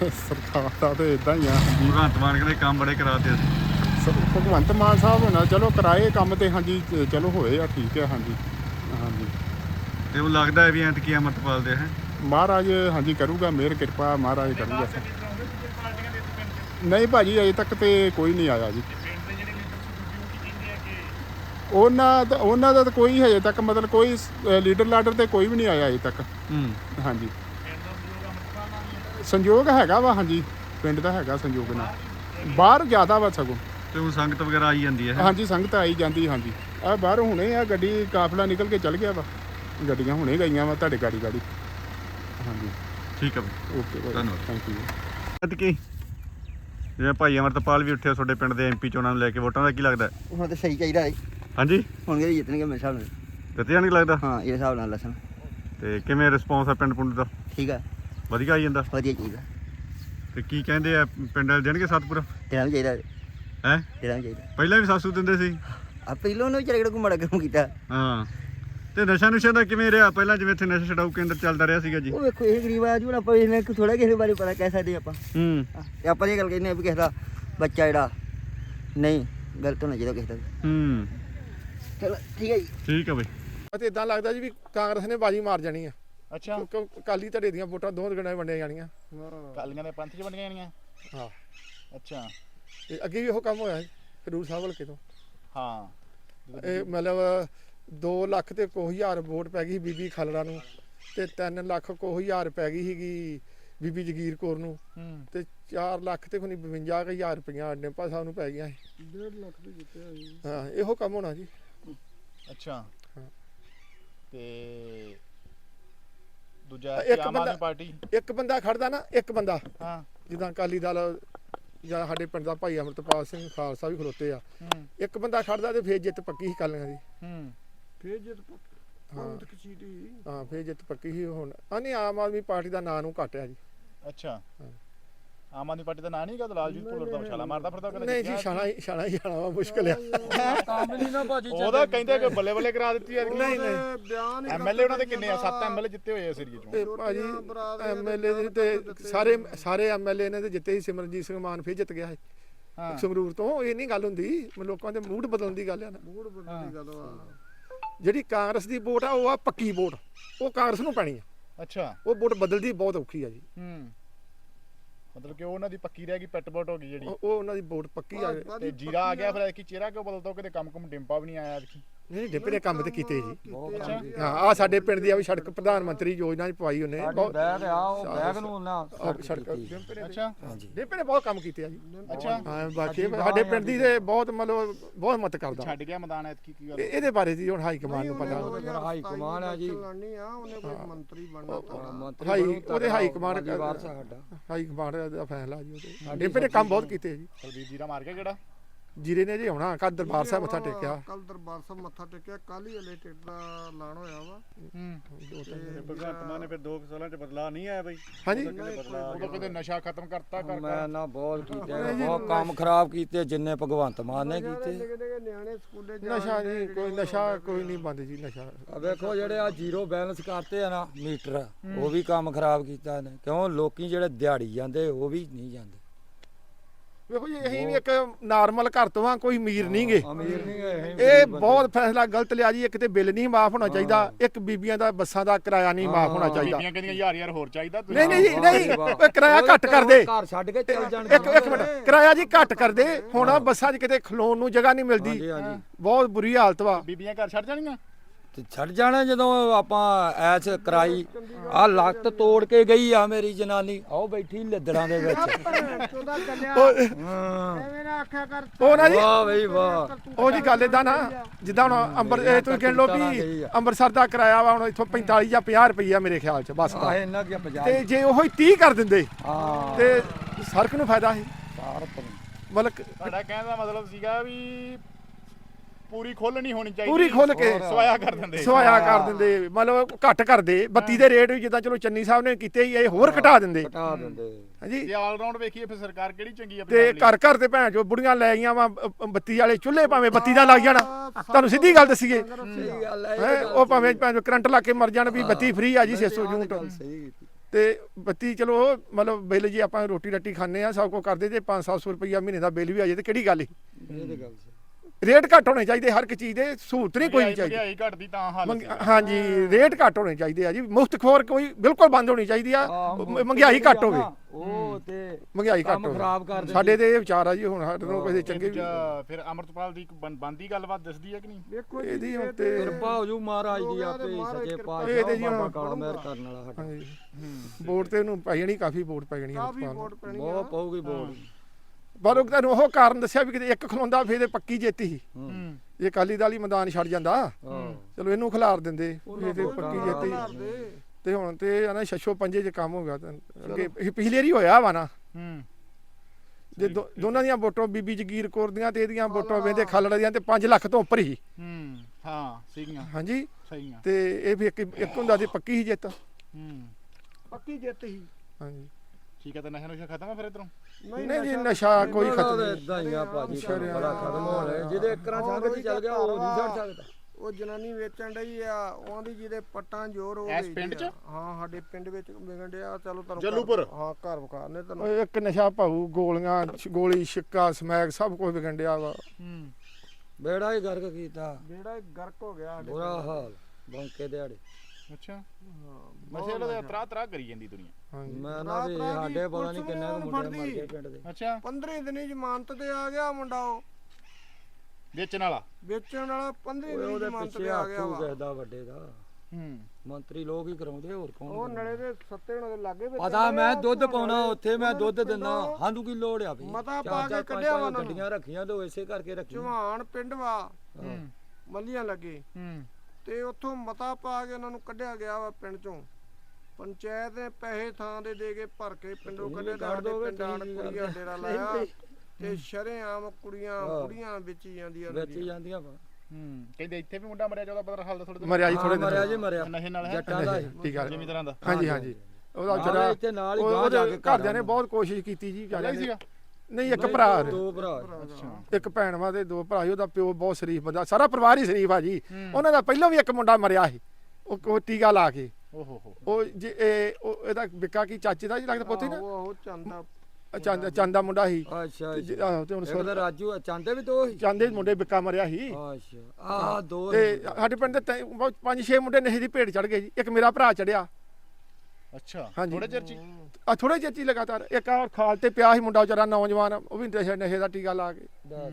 ਸਰਕਾਰ ਦਾ ਤੇ ਇਦਾਂ ਹੀ ਆ। ਭਗਵੰਤ ਮਾਨ ਕਹਿੰਦੇ ਕੰਮ ਬੜੇ ਕਰਾਤੇ ਅਸੀਂ। ਭਗਵੰਤ ਮਾਨ ਸਾਹਿਬ ਹੋਣਾ ਚਲੋ ਕਰਾਏ ਕੰਮ ਤੇ ਹਾਂਜੀ ਚਲੋ ਹੋਏ ਆ ਠੀਕ ਹੈ ਹਾਂਜੀ ਹਾਂਜੀ। ਤੇ ਉਹ ਲੱਗਦਾ ਹੈ ਵੀ ਐਤਕੀ ਅਮਰਤਪਾਲ ਦੇ ਹੈ? ਮਹਾਰਾਜ ਹਾਂਜੀ ਕਰੂਗਾ ਮਿਹਰ ਕਿਰਪਾ ਮਹਾਰਾਜ ਕਰੂਗਾ। ਨਹੀਂ ਭਾਜੀ ਅਜੇ ਤੱਕ ਤੇ ਕੋਈ ਨਹੀਂ ਆਇਆ ਜੀ। ਉਹਨਾਂ ਦਾ ਉਹਨਾਂ ਦਾ ਤਾਂ ਕੋਈ ਹਜੇ ਤੱਕ ਮਤਲਬ ਕੋਈ ਲੀਡਰ ਲਾਡਰ ਤੇ ਕੋਈ ਵੀ ਨਹੀਂ ਆਇਆ ਅਜੇ ਤੱਕ। ਹੂੰ। ਹਾਂਜੀ। ਸੰਯੋਗ ਹੈਗਾ ਵਾ ਹਾਂਜੀ ਪਿੰਡ ਦਾ ਹੈਗਾ ਸੰਯੋਗ ਨਾਲ ਬਾਹਰ ਜ਼ਿਆਦਾ ਵਾ ਸਗੋਂ। ਤੇ ਉਹ ਸੰਗਤ ਵਗੈਰਾ ਆਈ ਜਾਂਦੀ ਹੈ। ਹੈਂ? ਹਾਂਜੀ ਸੰਗਤ ਆਈ ਜਾਂਦੀ ਹਾਂਜੀ। ਆ ਬਾਹਰ ਹੁਣੇ ਆ ਗੱਡੀ ਕਾਫਲਾ ਨਿਕਲ ਕੇ ਚੱਲ ਗਿਆ ਵਾ। ਗੱਡੀਆਂ ਹੁਣੇ ਗਈਆਂ ਵਾ ਤੁਹਾਡੇ ਗਾੜੀ ਗਾੜੀ। ਹਾਂਜੀ। ਠੀਕ ਹੈ ਬਈ। ਓਕੇ ਧੰਨਵਾਦ। ਥੈਂਕ ਯੂ ਜਿਵੇਂ ਭਾਈ ਅਮਰਤਪਾਲ ਵੀ ਉੱਠਿਆ ਤੁਹਾਡੇ ਪਿੰਡ ਦੇ ਐਮਪੀ ਚੋਣਾਂ ਨੂੰ ਲੈ ਕੇ ਵੋਟਾਂ ਦਾ ਕੀ ਲੱਗਦਾ? ਹੈ? ਹੁਣ ਤਾਂ ਸਹੀ ਚਾਹੀਦਾ ਹੈ ਹਾਂਜੀ? ਹੁਣ ਕਿਹੜੇ ਜਿੱਤਣਗੇ ਮੇਰੇ ਹਿਸਾਬ ਨਾਲ। ਕਿਤੇ ਨਹੀਂ ਲੱਗਦਾ? ਹਾਂ ਇਹ ਹਿਸਾਬ ਨਾਲ ਲਸਣ। ਤੇ ਕਿਵੇਂ ਰਿਸਪੌਂਸ ਆ ਪਿੰਡ ਪੁੰਡ ਦਾ? ਠੀਕ ਆ। ਵਧੀਆ ਆਈ ਜਾਂਦਾ? ਵਧੀਆ ਚਾਹੀਦਾ। ਤੇ ਕੀ ਕਹਿੰਦੇ ਆ ਪਿੰਡ ਵਾਲੇ ਦੇਣਗੇ ਸਤਪੁਰ ਤੇਰਾ ਵੀ ਚਾਹੀਦਾ। ਹੈ? ਤੇਰਾ ਵੀ ਚਾਹੀਦਾ। ਪਹਿਲਾਂ ਵੀ ਸਾਸੂ ਦਿੰਦੇ ਸੀ। ਆ ਪਹਿਲੋਂ ਨੇ ਵਿਚਾਰੇ ਕਿਹੜਾ ਘੁੰਮੜਾ ਕੰਮ ਕੀਤਾ। ਹਾਂ। ਤੇ ਨਸ਼ਾ ਨੁਸ਼ਾ ਦਾ ਕਿਵੇਂ ਰਿਹਾ? ਪਹਿਲਾਂ ਜਿਵੇਂ ਇੱਥੇ ਨਸ਼ਾ ਛਡਾਊ ਕੇਂਦਰ ਚੱਲਦਾ ਰਿਹਾ ਸੀਗਾ ਜੀ। ਉਹ ਵੇਖੋ ਇਹ ਗਰੀਬ ਆ ਜੂਣ ਆਪਾਂ ਇਹਨਾਂ ਕਿ ਥੋੜਾ ਕਿਸੇ ਬਾਰੇ ਪਤਾ ਕਹਿ ਸਕਦੇ ਆਪਾਂ। ਹੂੰ। ਤੇ ਆਪਾਂ ਇਹ ਗੱਲ ਕਹਿੰਦੇ ਆ ਵੀ ਕਿਸੇ ਦਾ ਬੱਚਾ ਜਿਹੜਾ ਨਹੀਂ ਗਲਤ ਹੋਣਾ ਚਾਹੀਦਾ ਕਿਸੇ ਦਾ। ਹੂੰ। ਚਲੋ ਠੀਕ ਹੈ ਜੀ। ਠੀਕ ਆ ਬਈ। ਅਤੇ ਇਦਾਂ ਲੱਗਦਾ ਜੀ ਵੀ ਕਾਂਗਰਸ ਨੇ ਬਾਜੀ ਮਾਰ ਜਾਣੀ ਆ। ਅੱਛਾ। ਕਿਉਂਕਿ ਅਕਾਲੀ ਧੜੇ ਦੀਆਂ ਵੋਟਾਂ ਦੋ ਗਣਾਂ ਵੰਡੀਆਂ ਜਾਣੀਆਂ। ਕਾਲੀਆਂ ਦੇ ਪੰਥ ਚ ਬਣ ਜਾਣੀਆਂ? ਹਾਂ। ਅੱਛਾ। ਤੇ ਅੱਗੇ ਵੀ ਇਹੋ ਕੰਮ ਹੋਇਆ ਸੀ ਖਡੂਰ ਸਾਹਿਬ ਹਲਕੇ ਤੋਂ। ਹਾਂ। ਇਹ ਮਤਲਬ 2 ਲੱਖ ਤੇ ਕੋ ਹਜ਼ਾਰ ਵੋਟ ਪੈ ਗਈ ਬੀਬੀ ਖਾਲੜਾ ਨੂੰ ਤੇ 3 ਲੱਖ ਕੋ ਹਜ਼ਾਰ ਪੈ ਗਈ ਸੀਗੀ ਬੀਬੀ ਜਗੀਰ ਕੌਰ ਨੂੰ ਤੇ 4 ਲੱਖ ਤੇ ਕੋਈ 52 ਹਜ਼ਾਰ ਰੁਪਈਆ ਡਿੰਪਾ ਸਾਹਿਬ ਨੂੰ ਪੈ ਗਈਆਂ ਸੀ। 1.5 ਲੱਖ ਦੇ ਜਿੱਤੇ ਹਾਂ ਇਹੋ ਕੰਮ ਹੋਣਾ ਜੀ। ਅੱਛਾ। ਤੇ ਦੂਜਾ ਇੱਕ ਆਮ ਬੰਦਾ- ਆਦਮੀ ਪਾਰਟੀ? ਇੱਕ ਬੰਦਾ ਖੜਦਾ ਨਾ ਇੱਕ ਬੰਦਾ। ਹਾਂ। ਜਿੱਦਾਂ ਅਕਾਲੀ ਦਲ ਜਾਂ ਸਾਡੇ ਪਿੰਡ ਦਾ ਭਾਈ ਅਮਰਤਪਾਲ ਸਿੰਘ ਖਾਲਸਾ ਵੀ ਖਲੋਤੇ ਆ। ਹੂੰ। ਇੱਕ ਬੰਦਾ ਖੜਦਾ ਤੇ ਫੇਰ ਜਿੱਤ ਪੱਕੀ ਸੀ ਕਾਲੀਆਂ ਦੀ। ਹੂੰ। ਫੇਰ ਜਦ ਹਾਂ। ਕਚੀਟੀ ਹਾਂ ਫੇਰ ਜਿੱਤ ਪੱਕੀ ਸੀ ਹੁਣ। ਆ ਨਹੀਂ ਆਮ ਆਦਮੀ ਪਾਰਟੀ ਦਾ ਨਾਂ ਨੂੰ ਘਟਿਆ ਜੀ। ਅੱਛਾ। ਹਾਂ। ਆਮ ਆਦਮੀ ਪਾਰਟੀ ਦਾ ਨਾਂ ਨਹੀਂ ਗਾ ਲਾਲਜੀਤ ਭੁੱਲਰ ਦਾ ਛਾਲਾ ਮਾਰਦਾ ਫਿਰਦਾ ਕਦੇ ਨਹੀਂ ਜੀ ਛਾਣਾ ਹੀ ਛਾਣਾ ਹੀ ਜਾਣਾ ਵਾ ਮੁਸ਼ਕਲ ਆ। ਕੰਮ ਨਹੀਂ ਨਾ ਭਾਜੀ ਉਹਦਾ ਕਹਿੰਦੇ ਕਿ ਬੱਲੇ ਬੱਲੇ ਕਰਾ ਦਿੱਤੀ ਐ ਨਹੀਂ ਨਹੀਂ। ਬਿਆਨ ਐਮਐਲਏ ਉਹਨਾਂ ਦੇ ਕਿੰਨੇ ਆ? 7 ਐਮਐਲਏ ਜਿੱਤੇ ਹੋਏ ਆ ਸਿਰਗੇ ਚੋਂ। ਤੇ ਭਾਜੀ ਐਮਐਲਏ ਤੇ ਸਾਰੇ ਸਾਰੇ ਐਮਐਲਏ ਨੇ ਤੇ ਜਿੱਤੇ ਸੀ ਸਿਮਰਨਜੀਤ ਸਿੰਘ ਮਾਨ ਫੇਰ ਜਿੱਤ ਗਿਆ ਸੀ। ਹਾਂ। ਸੰਗਰੂਰ ਤੋਂ। ਇਹ ਨਹੀਂ ਗੱਲ ਹੁੰਦੀ ਲੋਕਾਂ ਦੇ ਮੂਡ ਬਦਲਣ ਦੀ ਗੱਲ ਆ ਨਾ। ਮੂਡ ਬਦਲਣ ਦੀ ਗੱਲ ਵਾ। ਜਿਹੜੀ ਕਾਂਗਰਸ ਦੀ ਵੋਟ ਆ ਉਹ ਆ ਪੱਕੀ ਵੋਟ। ਉਹ ਕਾਂਗਰਸ ਨੂੰ ਪੈਣੀ ਆ। ਅੱਛਾ। ਉਹ ਵੋਟ ਬਦਲਦੀ ਬਹੁਤ ਔਖੀ ਆ ਜੀ। ਹੂੰ। ਮਤਲਬ ਕਿ ਉਹ ਉਹਨਾਂ ਦੀ ਪੱਕੀ ਰਹਿ ਗਈ ਪੈਟ ਬੋਟ ਹੋ ਗਈ ਜਿਹੜੀ। ਉਹ ਉਹ ਉਹਨਾਂ ਦੀ ਵੋਟ ਪੱਕੀ ਆ ਤੇ ਜੀਰਾ ਆ ਗਿਆ ਫਿਰ ਕੀ ਚਿਹਰਾ ਕਿਉਂ ਬਦਲਦਾ? ਉਹ ਕਿਤੇ ਕੰਮ ਕੁਮ ਡਿੰਪਾ ਵੀ ਨਹੀਂ ਆਇਆ ਐਤਕੀ ਨਹੀਂ ਡਿੱਪੇ ਨੇ ਕੰਮ ਤੇ ਕੀਤੇ ਜੀ ਹਾਂ ਆ ਸਾਡੇ ਪਿੰਡ ਦੀ ਆ ਵੀ ਸੜਕ ਪ੍ਰਧਾਨ ਮੰਤਰੀ ਯੋਜਨਾ ਚ ਪਵਾਈ ਉਹਨੇ। ਬਹੁਤ ਬੈਗ ਆ ਉਹ ਬੈਗ ਨੂੰ ਨਾ ਆਹ ਸੜਕ ਡਿੰਪੇ ਨੇ ਅੱਛਾ। ਡਿੰਪੇ ਨੇ ਬਹੁਤ ਕੰਮ ਕੀਤੇ ਆ ਜੀ। ਅੱਛਾ। ਹਾਂ ਬਾਕੀ ਸਾਡੇ ਪਿੰਡ ਦੀ ਤੇ ਬਹੁਤ ਮਤਲਬ ਬਹੁਤ ਮਤ ਕਰਦਾ। ਛੱਡ ਗਿਆ ਮੈਦਾਨ ਐਤਕੀ ਕੀ ਗੱਲ? ਇਹ- ਇਹਦੇ ਬਾਰੇ ਜੀ ਹੁਣ ਹਾਈ ਕਮਾਂਡ ਨੂੰ ਪਤਾ। ਹਾਈ ਕਮਾਨ ਆ ਜੀ। ਚਲਾਣੀ ਆ ਉਹਨੇ ਕੋਈ ਮੰਤਰੀ ਬਣਨਾ ਤਾਂ। ਮੰਤਰੀ ਹਾਈ ਬਣੂ ਉਹਦੇ ਹਾਈ ਕਮਾਂਡ ਬਾਜੀ ਵਾਰਸ ਸਾਡਾ। ਹਾਈ ਕਮਾਂਡ ਦਾ ਫੈਸਲਾ ਜੀ ਉਹਦੇ। ਡਿੰਪੇ ਨੇ ਕੰਮ ਬਹੁਤ ਕੀਤੇ ਜੀ। ਕੁਲਦੀਪ ਜੀਰਾ ਮਾਰ ਗਿਆ ਕਿਹੜਾ? ਜੀਰੇ ਨੇ ਜੀ ਆਉਣਾ ਕੱਲ ਦਰਬਾਰ ਸਾਹਿਬ ਮੱਥਾ ਟੇਕਿਆ। ਕੱਲ ਦਰਬਾਰ ਸਾਹਿਬ ਮੱਥਾ ਟੇਕਿਆ ਕੱਲ ਹੀ ਹਲੇ ਟਿਕਟ ਦਾ ਐਲਾਨ ਹੋਇਆ ਵਾ। ਹੂੰ। ਭਗਵੰਤ ਮਾਨ ਨੇ ਫਿਰ 2 ਸਾਲਾਂ ਚ ਬਦਲਾਅ ਨਹੀਂ ਆਇਆ ਬਈ। ਹਾਂਜੀ। ਉਦੋਂ ਕਿਤੇ ਨਸ਼ਾ ਖਤਮ ਕਰਤਾ ਕਰ ਮੈਂ ਨਾ ਬਹੁਤ ਕੀਤੇ ਬਹੁਤ ਕੰਮ ਖਰਾਬ ਕੀਤੇ ਜਿੰਨੇ ਭਗਵੰਤ ਮਾਨ ਨੇ ਕੀਤੇ। ਨਿਆਣੇ ਸਕੂਲੇ ਨਸ਼ਾ ਜੀ ਕੋਈ ਨਸ਼ਾ ਕੋਈ ਨਹੀਂ ਬੰਦ ਜੀ ਨਸ਼ਾ। ਆ ਵੇਖੋ ਜਿਹੜੇ ਆ ਜ਼ੀਰੋ ਬੈਲੈਂਸ ਕਰਤੇ ਆ ਨਾ ਮੀਟਰ ਉਹ ਵੀ ਕੰਮ ਖਰਾਬ ਕੀਤਾ ਨੇ ਕਿਉਂ? ਲੋਕੀ ਜਿਹੜੇ ਦਿਹਾੜੀ ਜਾਂਦੇ ਉਹ ਵੀ ਨਹੀਂ ਜਾਂਦੇ। ਵੇਖੋ ਜੀ ਅਸੀਂ ਵੀ ਇੱਕ ਨਾਰਮਲ ਘਰ ਤੋਂ ਆ ਕੋਈ ਅਮੀਰ ਨਹੀਂਗੇ ਅਮੀਰ ਨਹੀਂ ਗਏ ਇਹ ਬਹੁਤ ਫੈਸਲਾ ਗਲਤ ਲਿਆ ਜੀ ਇੱਕ ਤੇ ਬਿੱਲ ਨਹੀਂ ਮਾਫ ਹੋਣਾ ਚਾਹੀਦਾ ਇੱਕ ਬੀਬੀਆਂ ਦਾ ਬੱਸਾਂ ਦਾ ਕਿਰਾਇਆ ਨਹੀਂ ਮਾਫ ਹੋਣਾ ਚਾਹੀਦਾ। ਬੀਬੀਆਂ ਕਹਿੰਦੀਆਂ ਯਾਰ ਯਾਰ ਹੋਰ ਚਾਹੀਦਾ ਤੁਸੀਂ ਨਹੀਂ ਨਹੀਂ ਜੀ ਨਹੀਂ ਇਹ ਕਿਰਾਇਆ ਘੱਟ ਕਰ ਦੇ। ਘਰ ਛੱਡ ਕੇ ਚੱਲ ਜਾਣ ਇੱਕ ਇੱਕ ਮਿੰਟ ਕਿਰਾਇਆ ਜੀ ਘੱਟ ਕਰ ਦੇ। ਹੁਣ ਬੱਸਾਂ 'ਚ ਕਿਤੇ ਖਲੋਣ ਨੂੰ ਜਗ੍ਹਾ ਨਹੀਂ ਮਿਲਦੀ। ਹਾਂਜੀ ਹਾਂਜੀ। ਬਹੁਤ ਬੁਰੀ ਹਾਲਤ ਵਾ। ਬੀਬੀਆਂ ਘਰ ਛੱਡ ਜਾਣੀਆਂ? ਤੇ ਛੱਡ ਜਾਣਾ ਜਦੋਂ ਆਪਾਂ ਐਸ ਕਰਾਈ। ਆ ਲੱਤ ਤੋੜ ਕੇ ਗਈ ਆ ਮੇਰੀ ਜਨਾਨੀ। ਆਓ ਬੈਠੀ ਲੱਦੜਾਂ ਦੇ ਵਿੱਚ। ਚੋਦਾ ਚੱਲਿਆ ਉਹ ਹਾਂ ਐਵੇਂ ਨਾ ਆਖਿਆ ਕਰ। ਉਹ ਨਾ ਜੀ। ਵਾਹ ਬਈ ਵਾਹ। ਉਹ ਜੀ ਗੱਲ ਇਦਾਂ ਨਾ ਜਿੱਦਾਂ ਹੁਣ ਅੰਬਰ ਇਹ ਤੁਸੀਂ ਕਹਿ ਲਓ ਵੀ ਅੰਮ੍ਰਿਤਸਰ ਦਾ ਕਿਰਾਇਆ ਵਾ ਹੁਣ ਇੱਥੋਂ 45 ਜਾਂ 50 ਰੁਪਈਆ ਮੇਰੇ ਖਿਆਲ 'ਚ ਬੱਸ। ਦਾ ਇਹਨਾਂ ਕੀ 50 ਤੇ ਜੇ ਉਹ 30 ਕਰ ਦਿੰਦੇ ਹਾਂ। ਤੇ ਸੜਕ ਨੂੰ ਫਾਇਦਾ ਸੀ। ਮਤਲਬ ਤੁਹਾਡਾ ਕਹਿਣ ਦਾ ਮਤਲਬ ਸੀਗਾ ਵੀ ਪੂਰੀ ਖੁੱਲ ਨਹੀਂ ਹੋਣੀ ਚਾਹੀਦੀ। ਪੂਰੀ ਖੁੱਲ ਕੇ। ਸਵਾਇਆ ਕਰ ਦਿੰਦੇ। ਸਵਾਇਆ ਕਰ ਦਿੰਦੇ। ਮਤਲਬ ਘੱਟ ਕਰਦੇ। ਬੱਤੀ ਦੇ ਰੇਟ ਵੀ ਜਿੱਦਾਂ ਚਲੋ ਚੰਨੀ ਸਾਹਿਬ ਨੇ ਕੀਤੇ ਹੀ ਇਹ ਹੋਰ ਘਟਾ ਦਿੰਦੇ। ਘਟਾ ਦਿੰਦੇ। ਹਾਂਜੀ। ਜੇ ਆਲ ਰਾਉਂਡ ਵੇਖੀਏ ਫਿਰ ਸਰਕਾਰ ਕਿਹੜੀ ਚੰਗੀ ਆ ਤੇ ਘਰ ਘਰ ਤੇ ਭੈਣ ਜੋ ਬੁੜੀਆਂ ਲੈ ਗਈਆਂ ਵਾ ਬੱਤੀ ਵਾਲੇ ਚੁੱਲ੍ਹੇ ਭਾਵੇਂ ਬੱਤੀ ਦਾ ਲੱਗ ਜਾਣਾ। ਤੁਹਾਨੂੰ ਸਿੱਧੀ ਗੱਲ ਦੱਸੀਏ। ਸਹੀ ਗੱਲ ਹੈ ਹੈਂ, ਉਹ ਭਾਵੇਂ ਭੈਣ ਚੋ ਕਰੰਟ ਲਾ ਕੇ ਮਰ ਜਾਣ ਵੀ ਬੱਤੀ ਫ੍ਰੀ ਆ ਜੀ 600 ਯੂਨਿਟ ਤੇ ਬੱਤੀ ਚਲੋ ਮਤਲਬ ਬਿੱਲ ਜੀ ਆਪਾਂ ਰੋਟੀ ਰੱਟੀ ਖਾਂਦੇ ਆ ਸਭ ਕੁਝ ਕਰਦੇ ਤੇ 5-700 ਰੁਪਈਆ ਮਹੀਨੇ ਦਾ ਬਿੱਲ ਵੀ ਆ ਜੇ ਤੇ ਕਿਹੜੀ ਗੱਲ ਏ? ਇਹ ਤੇ ਗੱਲ ਸਹੀ ਰੇਟ ਘੱਟ ਹੋਣੇ ਚਾਹੀਦੇ ਹਰ ਇੱਕ ਚੀਜ਼ ਦੇ ਸਹੂਲਤ ਨਹੀਂ ਕੋਈ ਨਹੀਂ ਚਾਹੀਦੀ। ਮਹਿੰਗਾਈ ਘਟਦੀ ਤਾਂ ਹਾਲ ਮੰਗ- ਹਾਂਜੀ ਰੇਟ ਘੱਟ ਹੋਣੇ ਚਾਹੀਦੇ ਆ ਜੀ। ਮੁਫਤ ਖੋਰ ਕੋਈ ਬਿਲਕੁਲ ਬੰਦ ਹੋਣੀ ਚਾਹੀਦੀ ਆ। ਮ- ਮਹਿੰਗਾਈ ਘੱਟ ਹੋਵੇ। ਉਹ ਤੇ ਮਹਿੰਗਾਈ ਘੱਟ ਕੰਮ ਹੋਵੇ। ਖਰਾਬ ਕਰ ਦਿੰਦੀ। ਸਾਡੇ ਤੇ ਇਹ ਵਿਚਾਰ ਆ ਜੀ ਹੁਣ ਸਾਡੇ ਨੂੰ ਕਿਸੇ ਚੰਗੇ ਵੀ ਫਿਰ ਅਮਰਤਪਾਲ ਦੀ ਬੰਦੀ ਗੱਲਬਾਤ ਦੱਸਦੀ ਹੈ ਕਿ ਨਹੀਂ? ਵੇਖੋ ਜੀ ਇਹਦੀ ਹੁਣ ਇਹ ਤੇ ਕਿਰਪਾ ਹੋ ਜੂ ਮਹਾਰਾਜ ਦੀ ਆਪੇ ਹੀ ਮਹਾਰਾਜ ਸੱਚੇ ਇਹ ਤੇ ਪਾਤਸ਼ਾਹ ਜੀ ਬਾਬਾ ਹੁਣ ਕਾਲਾ ਮਿਹਰ ਕਰਨ ਵਾਲਾ ਸਾਡਾ ਹਾਂਜੀ। ਵੋਟ ਤੇ ਇਹਨੂੰ ਪੈ ਜਾਣੀ ਕਾਫੀ ਵੋਟ ਪੈ ਜਾਣੀ ਕਾਫੀ। ਵੋਟ ਪੈਣੀ ਬਹੁਤ ਪਊਗੀ ਬੋਲ ਪਰ ਉਹ ਤੁਹਾਨੂੰ ਉਹ ਕਾਰਨ ਦੱਸਿਆ ਵੀ ਕਿਤੇ ਇੱਕ ਖਲੋਂਦਾ ਫੇਰ ਤੇ ਪੱਕੀ ਜੇਤੀ ਸੀ। ਹੂੰ। ਜੇ ਅਕਾਲੀ ਦਲ ਮੈਦਾਨ ਛੱਡ ਜਾਂਦਾ। ਹਾਂ। ਚਲੋ ਇਹਨੂੰ ਖਿਲਾਰ ਦਿੰਦੇ ਫੇਰ ਤੇ ਪੱਕੀ। ਜੇਤੀ। ਤੇ ਹੁਣ ਤੇ ਆ ਨਾ ਛੱਛੋ ਪੰਜੇ 'ਚ ਕੰਮ ਹੋ ਗਿਆ ਤਾਂ ਅੱਗੇ ਇਹ ਪਿਛਲੀ ਵਾਰੀ ਹੋਇਆ ਵਾ ਨਾ। ਹੂੰ। ਜੇ ਦੋ- ਦੋਨਾਂ ਦੀਆਂ ਵੋਟਾਂ ਬੀਬੀ ਜਗੀਰ ਕੌਰ ਦੀਆਂ ਤੇ ਇਹਦੀਆਂ ਵੋਟਾਂ ਵੇਂਦੇ ਖਾਲੜਾ ਦੀਆਂ ਤੇ 5 ਲੱਖ ਤੋਂ ਉੱਪਰ ਹੀ। ਹੂੰ ਹਾਂ ਸੀਗੀਆਂ ਹਾਂਜੀ। ਸਹੀਆਂ ਤੇ ਇਹ ਵੀ ਇੱਕ ਇੱਕ ਹੁੰਦਾ ਤੇ ਪੱਕੀ ਹੀ ਜਿੱਤ। ਹੂੰ। ਪੱਕੀ ਜਿੱਤ ਹੀ। ਹਾਂਜੀ। ਠੀਕ ਹੈ ਤਾਂ ਨਸ਼ਾ ਨੁਸ਼ਾ ਖਤਮ ਆ ਫਿਰ ਇਧਰੋਂ? ਨਹੀਂ ਜੀ ਨਸ਼ਾ ਕੋਈ ਖਤਮ ਨਹੀਂ। ਇਦਾਂ ਹੀ ਆ ਭਾਜੀ। ਕੰਮ ਬੜਾ ਖਤਮ ਹੋ ਰਿਹਾ। ਜਿਹਦੇ ਇੱਕਰਾਂ ਛੱਡ ਕੇ ਚੱਲ ਗਿਆ ਉਹ ਨਹੀਂ ਛੱਡ ਸਕਦਾ। ਉਹ ਜਨਾਨੀ ਵੇਚਣ ਡਈ ਆ ਉਹਦੀ ਜਿਹਦੇ ਪੱਟਾਂ ਜ਼ੋਰ ਹੋ ਇਸ ਪਿੰਡ 'ਚ? ਹਾਂ ਸਾਡੇ ਪਿੰਡ ਵਿੱਚ ਵਿਕਣ ਡਿਆ ਚਲੋ ਤੁਹਾਨੂੰ ਜੱਲੂਪੁਰ? ਘਰ- ਹਾਂ ਘਰ ਵਿਖਾਣੇ ਤੁਹਾਨੂੰ ਉਹ ਇੱਕ ਨਸ਼ਾ ਭਾਊ ਗੋਲੀਆਂ ਛ- ਗੋਲੀ ਛਿੱਕਾ ਸਮੈਕ ਸਭ ਕੁਝ ਵਿਗੰਡਿਆ ਵਾ। ਹੂੰ। ਬੇੜਾ ਹੀ ਗਰਕ ਕੀਤਾ। ਜਿਹੜਾ ਗਰਕ ਹੋ ਗਿਆ ਸਾਡੇ ਬੁਰਾ ਹਾਲ ਬੰਕੇ ਦਿਹਾੜੇ। ਅੱਛਾ। ਨਸ਼ੇ ਵਾਲੇ ਤਰਾ ਤਰਾ ਕਰੀ ਜਾਂਦੀ ਦੁਨੀਆ। ਮੈਂ ਨਾ ਵੀ ਸਾਡੇ ਪਤਾ ਨਹੀਂ ਕਿੰਨੇ ਕੁ ਮੁੰਡੇ ਮਰ। ਗਏ ਪਿੰਡ ਦੇ। ਅੱਛਾ। 15 ਦਿਨੀ ਜ਼ਮਾਨਤ ਤੇ ਆ ਗਿਆ ਮੁੰਡਾ ਉਹ। ਵੇਚਣ ਵਾਲਾ? ਵੇਚਣ ਵਾਲਾ 15 ਓਏ ਦਿਨੀ ਉਹਦੇ ਜ਼ਮਾਨਤ ਪਿੱਛੇ ਤੇ ਆ ਗਿਆ ਆਖੂ ਵਾ ਵੱਡੇ ਦਾ। ਹੂੰ। ਮੰਤਰੀ ਲੋਕ ਹੀ ਕਰਾਉਂਦੇ ਹੋਰ ਕੌਣ ਉਹ? ਨਲੇ ਦੇ ਸੱਤੇ ਉਹਨਾਂ ਦੇ ਲਾਗੇ ਵੇਚਣ ਪਤਾ ਮੈਂ ਦੁੱਧ ਪਾਉਣਾ ਉੱਥੇ ਮੈਂ ਦੁੱਧ ਦਿੰਦਾ। ਸਾਨੂੰ ਕੀ ਲੋੜ ਆ ਵੀ? ਮਤਾ ਪਾ ਕੇ ਕੱਢਿਆ ਉਹਨਾਂ ਨੂੰ। ਗੱਡੀਆਂ ਰੱਖੀਆਂ ਤੇ ਇਸੇ ਕਰਕੇ ਰੱਖੀਆਂ। ਚੌਹਾਨ ਪਿੰਡ ਵਾ। ਹੂੰ। ਮੱਲੀਆਂ ਲੱਗੇ। ਹੂੰ। ਤੇ ਉੱਥੋਂ ਮਤਾ ਪਾ ਕੇ ਉਹਨਾਂ ਨੂੰ ਕੱਢਿਆ ਗਿਆ ਵਾ ਪਿੰਡ ਚੋਂ। ਪੰਚਾਇਤ ਨੇ ਪੈਸੇ ਥਾਂ ਦੇ ਦੇ ਕੇ ਭਰ ਕੇ ਪਿੰਡੋਂ ਕੱਢੇ ਕੱਢ ਸਾਡੇ ਪਿੰਡ ਕੁੜੀਆਂ। ਡੇਰਾ ਲਾਇਆ ਤੇ ਸ਼ਰੇਆਮ ਕੁੜੀਆਂ। ਕੁੜੀਆਂ ਵੇਚੀ ਜਾਂਦੀਆਂ ਨੇ ਵਿੱਚ। ਜਾਂਦੀਆਂ ਵਾ। ਹੂੰ ਕਹਿੰਦੇ ਇੱਥੇ ਵੀ ਮੁੰਡਾ ਮਰਿਆ 14 15 ਸਾਲ ਦਾ ਥੋੜੇ ਮਰਿਆ ਜੀ ਥੋੜੇ ਮਰਿਆ ਜੀ ਮਰਿਆ। ਨਸ਼ੇ ਨਾਲ ਹੈ? ਜੱਟਾਂ ਦਾ। ਠੀਕ ਆ। ਜਿਵੇਂ ਤਰ੍ਹਾਂ ਦਾ। ਹਾਂਜੀ ਹਾਂਜੀ। ਉਹਦਾ ਵਿਚਾਰਾ ਇੱਥੇ ਨਾਲ ਹੀ ਉਹ- ਗਾਂਹ ਜਾ ਉਹਦੇ ਕੇ ਘਰਦਿਆਂ ਨੇ ਬਹੁਤ ਕੋਸ਼ਿਸ਼ ਕੀਤੀ ਜੀ ਵਿਚਾਰਿਆਂ ਨੇ। ਸੀਗਾ। ਨਹੀਂ ਇੱਕ ਭਰਾ ਨੇ। ਦੋ ਭਰਾ ਇੱਕ ਭੈਣ ਵਾ ਤੇ ਦੋ ਭਰਾ ਸੀ ਉਹਦਾ ਪਿਓ ਬਹੁਤ ਸ਼ਰੀਫ ਬੰਦਾ ਸਾਰਾ ਪਰਿਵਾਰ ਹੀ ਸ਼ਰੀਫ ਆ ਜੀ। ਉਹਨਾਂ ਦਾ ਪਹਿਲਾਂ ਵੀ ਇੱਕ ਮੁੰਡਾ ਮਰਿਆ ਸੀ ਉਹ ਉਹ ਟੀਕਾ ਲਾ ਕੇ। ਓਹੋ ਹੋ। ਉਹ ਜੇ ਇਹ ਉਹ ਇਹਦਾ ਵਿਕਾ ਕੀ ਚਾਚੇ ਦਾ ਜੀ ਲੱਗਦਾ ਪੁੱਤ ਹੀ ਨਾ? ਉਹ ਚੰਦਾ। ਚੰਦ ਚੰਦ ਦਾ ਮੁੰਡਾ ਸੀ। ਅੱਛਾ ਤੇ ਜੇ- ਅੱਛਾ। ਆਹੋ ਤੇ ਹੁਣ ਇੱਕ ਸੋ- ਤਾਂ ਰਾਜੂ ਚਾਂਦੇ ਵੀ ਦੋ ਹੀ ਚਾਂਦੇ ਦੇ ਮੁੰਡੇ ਵਿਕਾ ਮਰਿਆ ਸੀ। ਅੱਛਾ। ਆਹ ਦੋ ਤੇ। ਸਾਡੇ ਪਿੰਡ ਦੇ ਤੈ- ਬਹੁਤ ਪੰਜ ਛੇ ਮੁੰਡੇ ਦੀ ਭੇਟ ਚੜ ਗਏ ਜੀ। ਇੱਕ ਮੇਰਾ ਭਰਾ ਚੜਿਆ ਅੱਛਾ ਹਾਂਜੀ। ਥੋੜੇ ਚਿਰ ਚ ਹੀ? ਆ ਥੋੜੇ ਚਿਰ 'ਚ ਹੀ ਲਗਾਤਾਰ। ਇੱਕ ਆ ਖਾਲ ਤੇ ਪਿਆ ਸੀ ਮੁੰਡਾ ਵਿਚਾਰਾ ਨੌਜਵਾਨ ਉਹ ਵੀ ਨਸ਼ੇ ਨਸ਼ੇ ਦਾ ਟੀਕਾ ਲਾ ਕੇ। ਹੂੰ,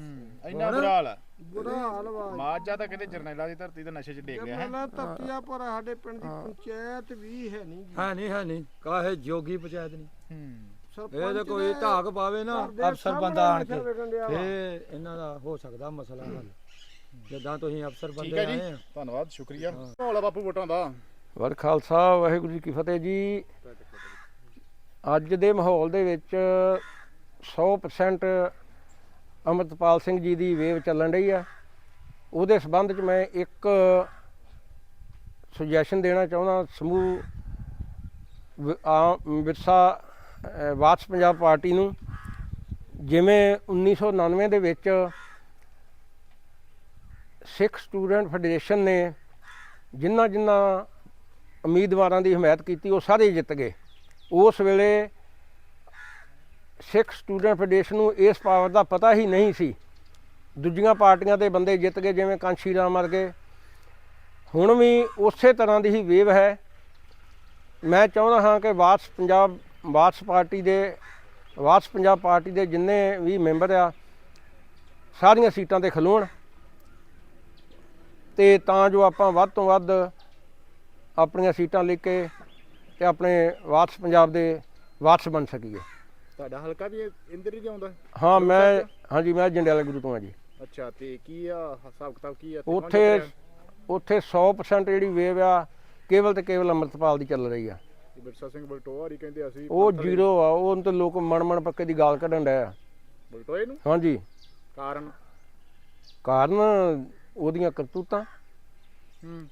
ਇੰਨਾ ਬੁਰਾ ਹਾਲ ਬੁਰਾ ਹਾਲ ਵਾ। ਮਾਜਾ ਤਾਂ ਕਹਿੰਦੇ ਜਰਨੈਲਾਂ ਦੀ ਧਰਤੀ ਤੇ ਨਸ਼ੇ 'ਚ ਡਿੱਗ ਗਿਆ ਹੈ? ਪਹਿਲਾਂ ਧਰਤੀਆ ਪਰ ਸਾਡੇ ਪਿੰਡ ਦੀ ਪੰਚਾਇਤ ਵੀ ਹੈ ਨਹੀਂ ਜੀ ਹੈ ਨਹੀਂ ਹੈ ਨਹੀਂ ਕਾਹੇ ਜੋਗੀ ਪੰਚਾਇਤ ਨਹੀਂ ਹੂੰ ਇਹ ਤਾਂ ਕੋਈ ਢਾਕ ਪਾਵੇ ਨਾ ਘਰ ਦੇ ਅਫਸਰ ਬੰਦਾ ਆਣ ਕੇ। ਵਿਕਣ ਡਿਆ ਵਾ। ਫੇ ਇਹਨਾਂ ਦਾ ਹੋ ਸਕਦਾ ਮਸਲਾ ਹੱਲ। ਜਿੱਦਾਂ ਤੁਸੀਂ ਅਫਸਰ ਠੀਕ ਬੰਦੇ ਹੈ ਜੀ। ਆਏ ਆ। ਧੰਨਵਾਦ ਸ਼ੁਕਰੀਆ। ਮਾਹੌਲ ਆ ਬਾਪੂ ਵੋਟਾਂ ਦਾ। ਵਾਹਿਗੁਰੂ ਖਾਲਸਾ ਵਾਹਿਗੁਰੂ ਜੀ ਕੀ ਫਤਿਹ ਜੀ। ਅੱਜ ਦੇ ਮਾਹੌਲ ਦੇ ਵਿੱਚ 100% ਅਮਰਤਪਾਲ ਸਿੰਘ ਜੀ ਦੀ ਵੇਵ ਚੱਲਣ ਰਹੀ ਆ। ਉਹਦੇ ਸਬੰਧ ਚ ਮੈਂ ਇੱਕ ਸੁਜੈਸ਼ਨ ਦੇਣਾ ਚਾਹੁੰਦਾ। ਸਮੂਹ ਆਮ ਵਿਰਸਾ ਅ, ਵਾਟਸ ਪੰਜਾਬ ਪਾਰਟੀ ਨੂੰ ਜਿਵੇਂ 1999 ਦੇ ਵਿੱਚ ਸਿੱਖ ਸਟੂਡੈਂਟ ਫੈਡਰੇਸ਼ਨ ਨੇ ਜਿਨ੍ਹਾਂ ਜਿੰਨਾ ਉਮੀਦਵਾਰਾਂ ਦੀ ਹਮਾਇਤ ਕੀਤੀ, ਉਹ ਸਾਰੇ ਜਿੱਤ ਗਏ। ਉਸ ਵੇਲੇ ਸਿੱਖ ਸਟੂਡੈਂਟ ਫੈਡਰੇਸ਼ਨ ਨੂੰ ਇਸ ਪਾਵਰ ਦਾ ਪਤਾ ਹੀ ਨਹੀਂ ਸੀ। ਦੂਜੀਆਂ ਪਾਰਟੀਆਂ ਦੇ ਬੰਦੇ ਜਿੱਤ ਗਏ, ਜਿਵੇਂ ਕਾਂਸ਼ੀ ਰਾਮ ਵਰਗੇ। ਹੁਣ ਵੀ ਉਸੇ ਤਰ੍ਹਾਂ ਦੀ ਹੀ ਵੇਵ ਹੈ। ਮੈਂ ਚਾਹੁੰਦਾ ਹਾਂ ਕਿ ਵਾਟਸ ਪੰਜਾਬ ਵਾਟਸ ਪਾਰਟੀ ਦੇ ਵਾਟਸ ਪੰਜਾਬ ਪਾਰਟੀ ਦੇ ਜਿੰਨੇ ਵੀ ਮੈਂਬਰ ਆ, ਸਾਰੀਆਂ ਸੀਟਾਂ ਤੇ ਖਲੋਣ। ਤੇ ਤਾਂ ਜੋ ਆਪਾਂ ਵੱਧ ਤੋਂ ਵੱਧ ਆਪਣੀਆਂ ਸੀਟਾਂ ਲੈ ਕੇ ਤੇ ਆਪਣੇ ਵਾਟਸ ਪੰਜਾਬ ਦੇ ਵਾਟਸ ਬਣ ਸਕੀਏ। ਤੁਹਾਡਾ ਹਲਕਾ ਵੀ ਇੰਦਰ ਹੀ ਆਉਂਦਾ? ਹਾਂ ਮੈਂ ਹਾਂਜੀ ਮੈਂ ਜੰਡਿਆਲਾ ਗੁਰੂ ਤੋਂ ਹਾਂ ਜੀ। ਅੱਛਾ ਤੇ ਕੀ ਆ ਹਿਸਾਬ ਕਿਤਾਬ ਕੀ ਆ? ਉੱਥੇ ਉੱਥੇ 100% ਜਿਹੜੀ ਵੇਵ ਆ ਕੇਵਲ ਤੇ ਕੇਵਲ ਅੰਮ੍ਰਿਤਪਾਲ ਦੀ ਚੱਲ ਰਹੀ ਆ। ਬਿਰਸਾ ਸਿੰਘ ਬਲਟੋਆ ਹੀ ਕਹਿੰਦੇ ਅਸੀਂ ਉਹ ਜ਼ੀਰੋ ਆ ਉਹ ਤੇ ਲੋਕ ਮਣ ਮਣ ਪੱਕੇ ਦੀ ਗਾਲ ਕੱਢਣ ਡਿਆ ਬਲਟੋਏ ਨੂੰ? ਹਾਂਜੀ। ਕਾਰਨ? ਕਾਰਨ ਉਹਦੀਆਂ ਕਰਤੂਤਾਂ। ਹੂੰ।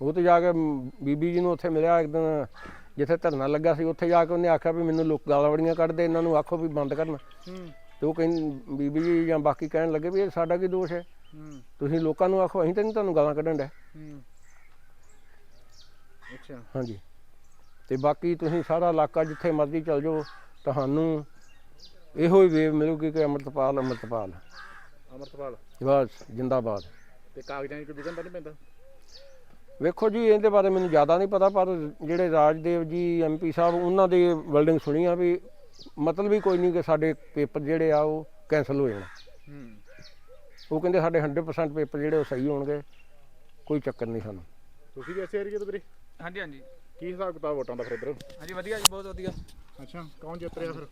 ਉਹ ਤੇ ਜਾ ਕੇ ਬੀਬੀ ਜੀ ਨੂੰ ਉੱਥੇ ਮਿਲਿਆ ਇੱਕ ਦਿਨ ਜਿੱਥੇ ਧਰਨਾ ਲੱਗਾ ਸੀ ਉੱਥੇ ਜਾ ਕੇ ਉਹਨੇ ਆਖਿਆ ਵੀ ਮੈਨੂੰ ਲੋਕ ਗਾਲਾਂ ਬੜੀਆਂ ਕੱਢਦੇ ਇਹਨਾਂ ਨੂੰ ਆਖੋ ਵੀ ਬੰਦ ਕਰਨ। ਤੇ ਉਹ ਕਹਿੰਦੀ ਬੀਬੀ ਜੀ ਜਾਂ ਬਾਕੀ ਕਹਿਣ ਲੱਗੇ ਵੀ ਇਹ ਸਾਡਾ ਕੀ ਦੋਸ਼ ਹੈ? ਤੁਸੀਂ ਲੋਕਾਂ ਨੂੰ ਆਖੋ ਅਸੀਂ ਤਾਂ ਨਹੀਂ ਤੁਹਾਨੂੰ ਗਾਲਾਂ ਕੱਢਣ ਅੱਛਾ। ਹਾਂਜੀ। ਤੇ ਬਾਕੀ ਤੁਸੀਂ ਸਾਰਾ ਇਲਾਕਾ ਜਿੱਥੇ ਮਰਜ਼ੀ ਚਲ ਜਾਓ ਤੁਹਾਨੂੰ ਇਹੋ ਹੀ ਵੇਵ ਮਿਲੂਗੀ ਕਿ ਅੰਮ੍ਰਿਤਪਾਲ ਅੰਮ੍ਰਿਤਪਾਲ। ਅਮਰਤਪਾਲ। ਬਸ ਜਿੰਦਾਬਾਦ। ਤੇ ਕਾਗਜ਼ਾਂ 'ਚ ਕੋਈ ਵਿਘਨ ਤਾਂ ਨਹੀਂ ਪੈਂਦਾ? ਵੇਖੋ ਜੀ ਇਹਦੇ ਬਾਰੇ ਮੈਨੂੰ ਜ਼ਿਆਦਾ ਨਹੀਂ ਪਤਾ ਪਰ ਜਿਹੜੇ ਰਾਜਦੇਵ ਜੀ ਐਮਪੀ ਸਾਹਿਬ ਉਹਨਾਂ ਦੇ ਬਿਲਡਿੰਗ ਸੁਣੀ ਆ ਵੀ ਮਤਲਬ ਹੀ ਕੋਈ ਨਹੀਂ ਕਿ ਸਾਡੇ ਪੇਪਰ ਜਿਹੜੇ ਆ ਉਹ ਕੈਨਸਲ ਹੋ ਜਾਣ। ਹੂੰ। ਉਹ ਕਹਿੰਦੇ ਸਾਡੇ 100% ਪੇਪਰ ਜਿਹੜੇ ਉਹ ਸਹੀ ਹੋਣਗੇ ਕੋਈ ਚੱਕਰ ਨਹੀਂ ਸਾਨੂੰ। ਤੁਸੀਂ ਵੀ ਐਸੇ ਏਰੀਏ ਤੋਂ ਵੀਰੇ? ਹਾਂਜੀ ਹਾਂਜੀ। ਕੀ ਹਿਸਾਬ ਕਿਤਾਬ ਵੋਟਾਂ ਦਾ ਫਿਰ ਇੱਧਰ? ਹਾਂਜੀ ਵਧੀਆ ਜੀ ਬਹੁਤ ਵਧੀਆ। ਅੱਛਾ ਕੌਣ ਜਿੱਤ ਰਿਹਾ ਫਿਰ?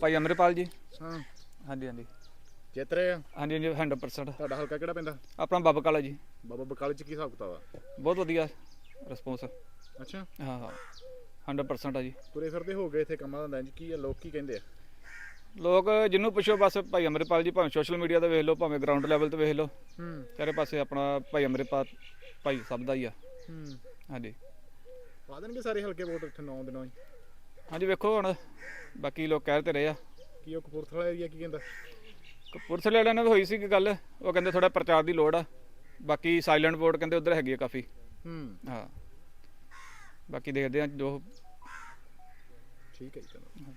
ਭਾਈ ਅਮਰਪਾਲ ਜੀ। ਹਾਂ। ਹਾਂਜੀ ਹਾਂਜੀ। ਜਿੱਤ ਰਿਹਾ ਹਾਂਜੀ ਹਾਂਜੀ 100% ਤੁਹਾਡਾ ਹਲਕਾ ਕਿਹੜਾ ਪੈਂਦਾ ਆਪਣਾ ਬਾਬਾ ਕਾਲਾ ਜੀ। ਬਾਬਾ ਬਕਾਲੇ 'ਚ ਕੀ ਹਿਸਾਬ ਕਿਤਾਬ ਆ? ਬਹੁਤ ਵਧੀਆ ਰਿਸਪੌਂਸ ਅੱਛਾ। ਹਾਂ ਹਾਂ। 100% ਆ ਜੀ। ਤੁਰੇ ਫਿਰਦੇ ਹੋ ਗਏ ਇੱਥੇ ਕੰਮਾਂ ਦਾ ਲੰਜ ਕੀ ਆ ਲੋਕ ਕੀ ਕਹਿੰਦੇ ਆ? ਲੋਕ ਜਿਹਨੂੰ ਪੁੱਛੋ ਬਸ ਭਾਈ ਅਮਰਪਾਲ ਜੀ ਭਾਵੇਂ ਸੋਸ਼ਲ ਮੀਡੀਆ ਤੇ ਵੇਖ ਲਓ ਭਾਵੇਂ ਗਰਾਊਂਡ ਲੈਵਲ ਤੇ ਵੇਖ ਲਓ ਹੂੰ। ਚਾਰੇ ਪਾਸੇ ਆਪਣਾ ਭਾਈ ਅਮਰਪਾਲ ਭਾਈ ਸਭ ਦਾ ਹੀ ਆ। ਹੂੰ। ਹਾਂਜੀ। ਪਾ ਦੇਣਗੇ ਸਾਰੇ ਹਲਕੇ ਵੋਟ ਇੱਥੇ 9 ਦਿਨੋਂ ਹੀ? ਹਾਂਜੀ ਵੇਖੋ ਹੁਣ ਬਾਕੀ ਲੋਕ ਕਹਿ ਤੇ ਰਹੇ ਆ। ਕੀ ਉਹ ਕਪੂਰਥਲਾ ਏਰੀਆ ਕੀ ਕਹਿੰਦਾ? ਕਪੂਰਥਲੇ ਵਾਲਿਆਂ ਨਾਲ ਹੋਈ ਸੀ ਕਿ ਗੱਲ ਉਹ ਕਹਿੰਦੇ ਥੋੜਾ ਪ੍ਰਚਾਰ ਦੀ ਲੋੜ ਆ। ਬਾਕੀ ਸਾਇਲੈਂਟ ਵੋਟ ਕਹਿੰਦੇ ਉਧਰ ਹੈਗੀ ਆ ਕਾਫੀ। ਹੂੰ। ਹਾਂ। ਬਾਕੀ ਦੇਖਦੇ ਆ ਜੋ ਠੀਕ ਹੈ ਜੀ ਚਲੋ।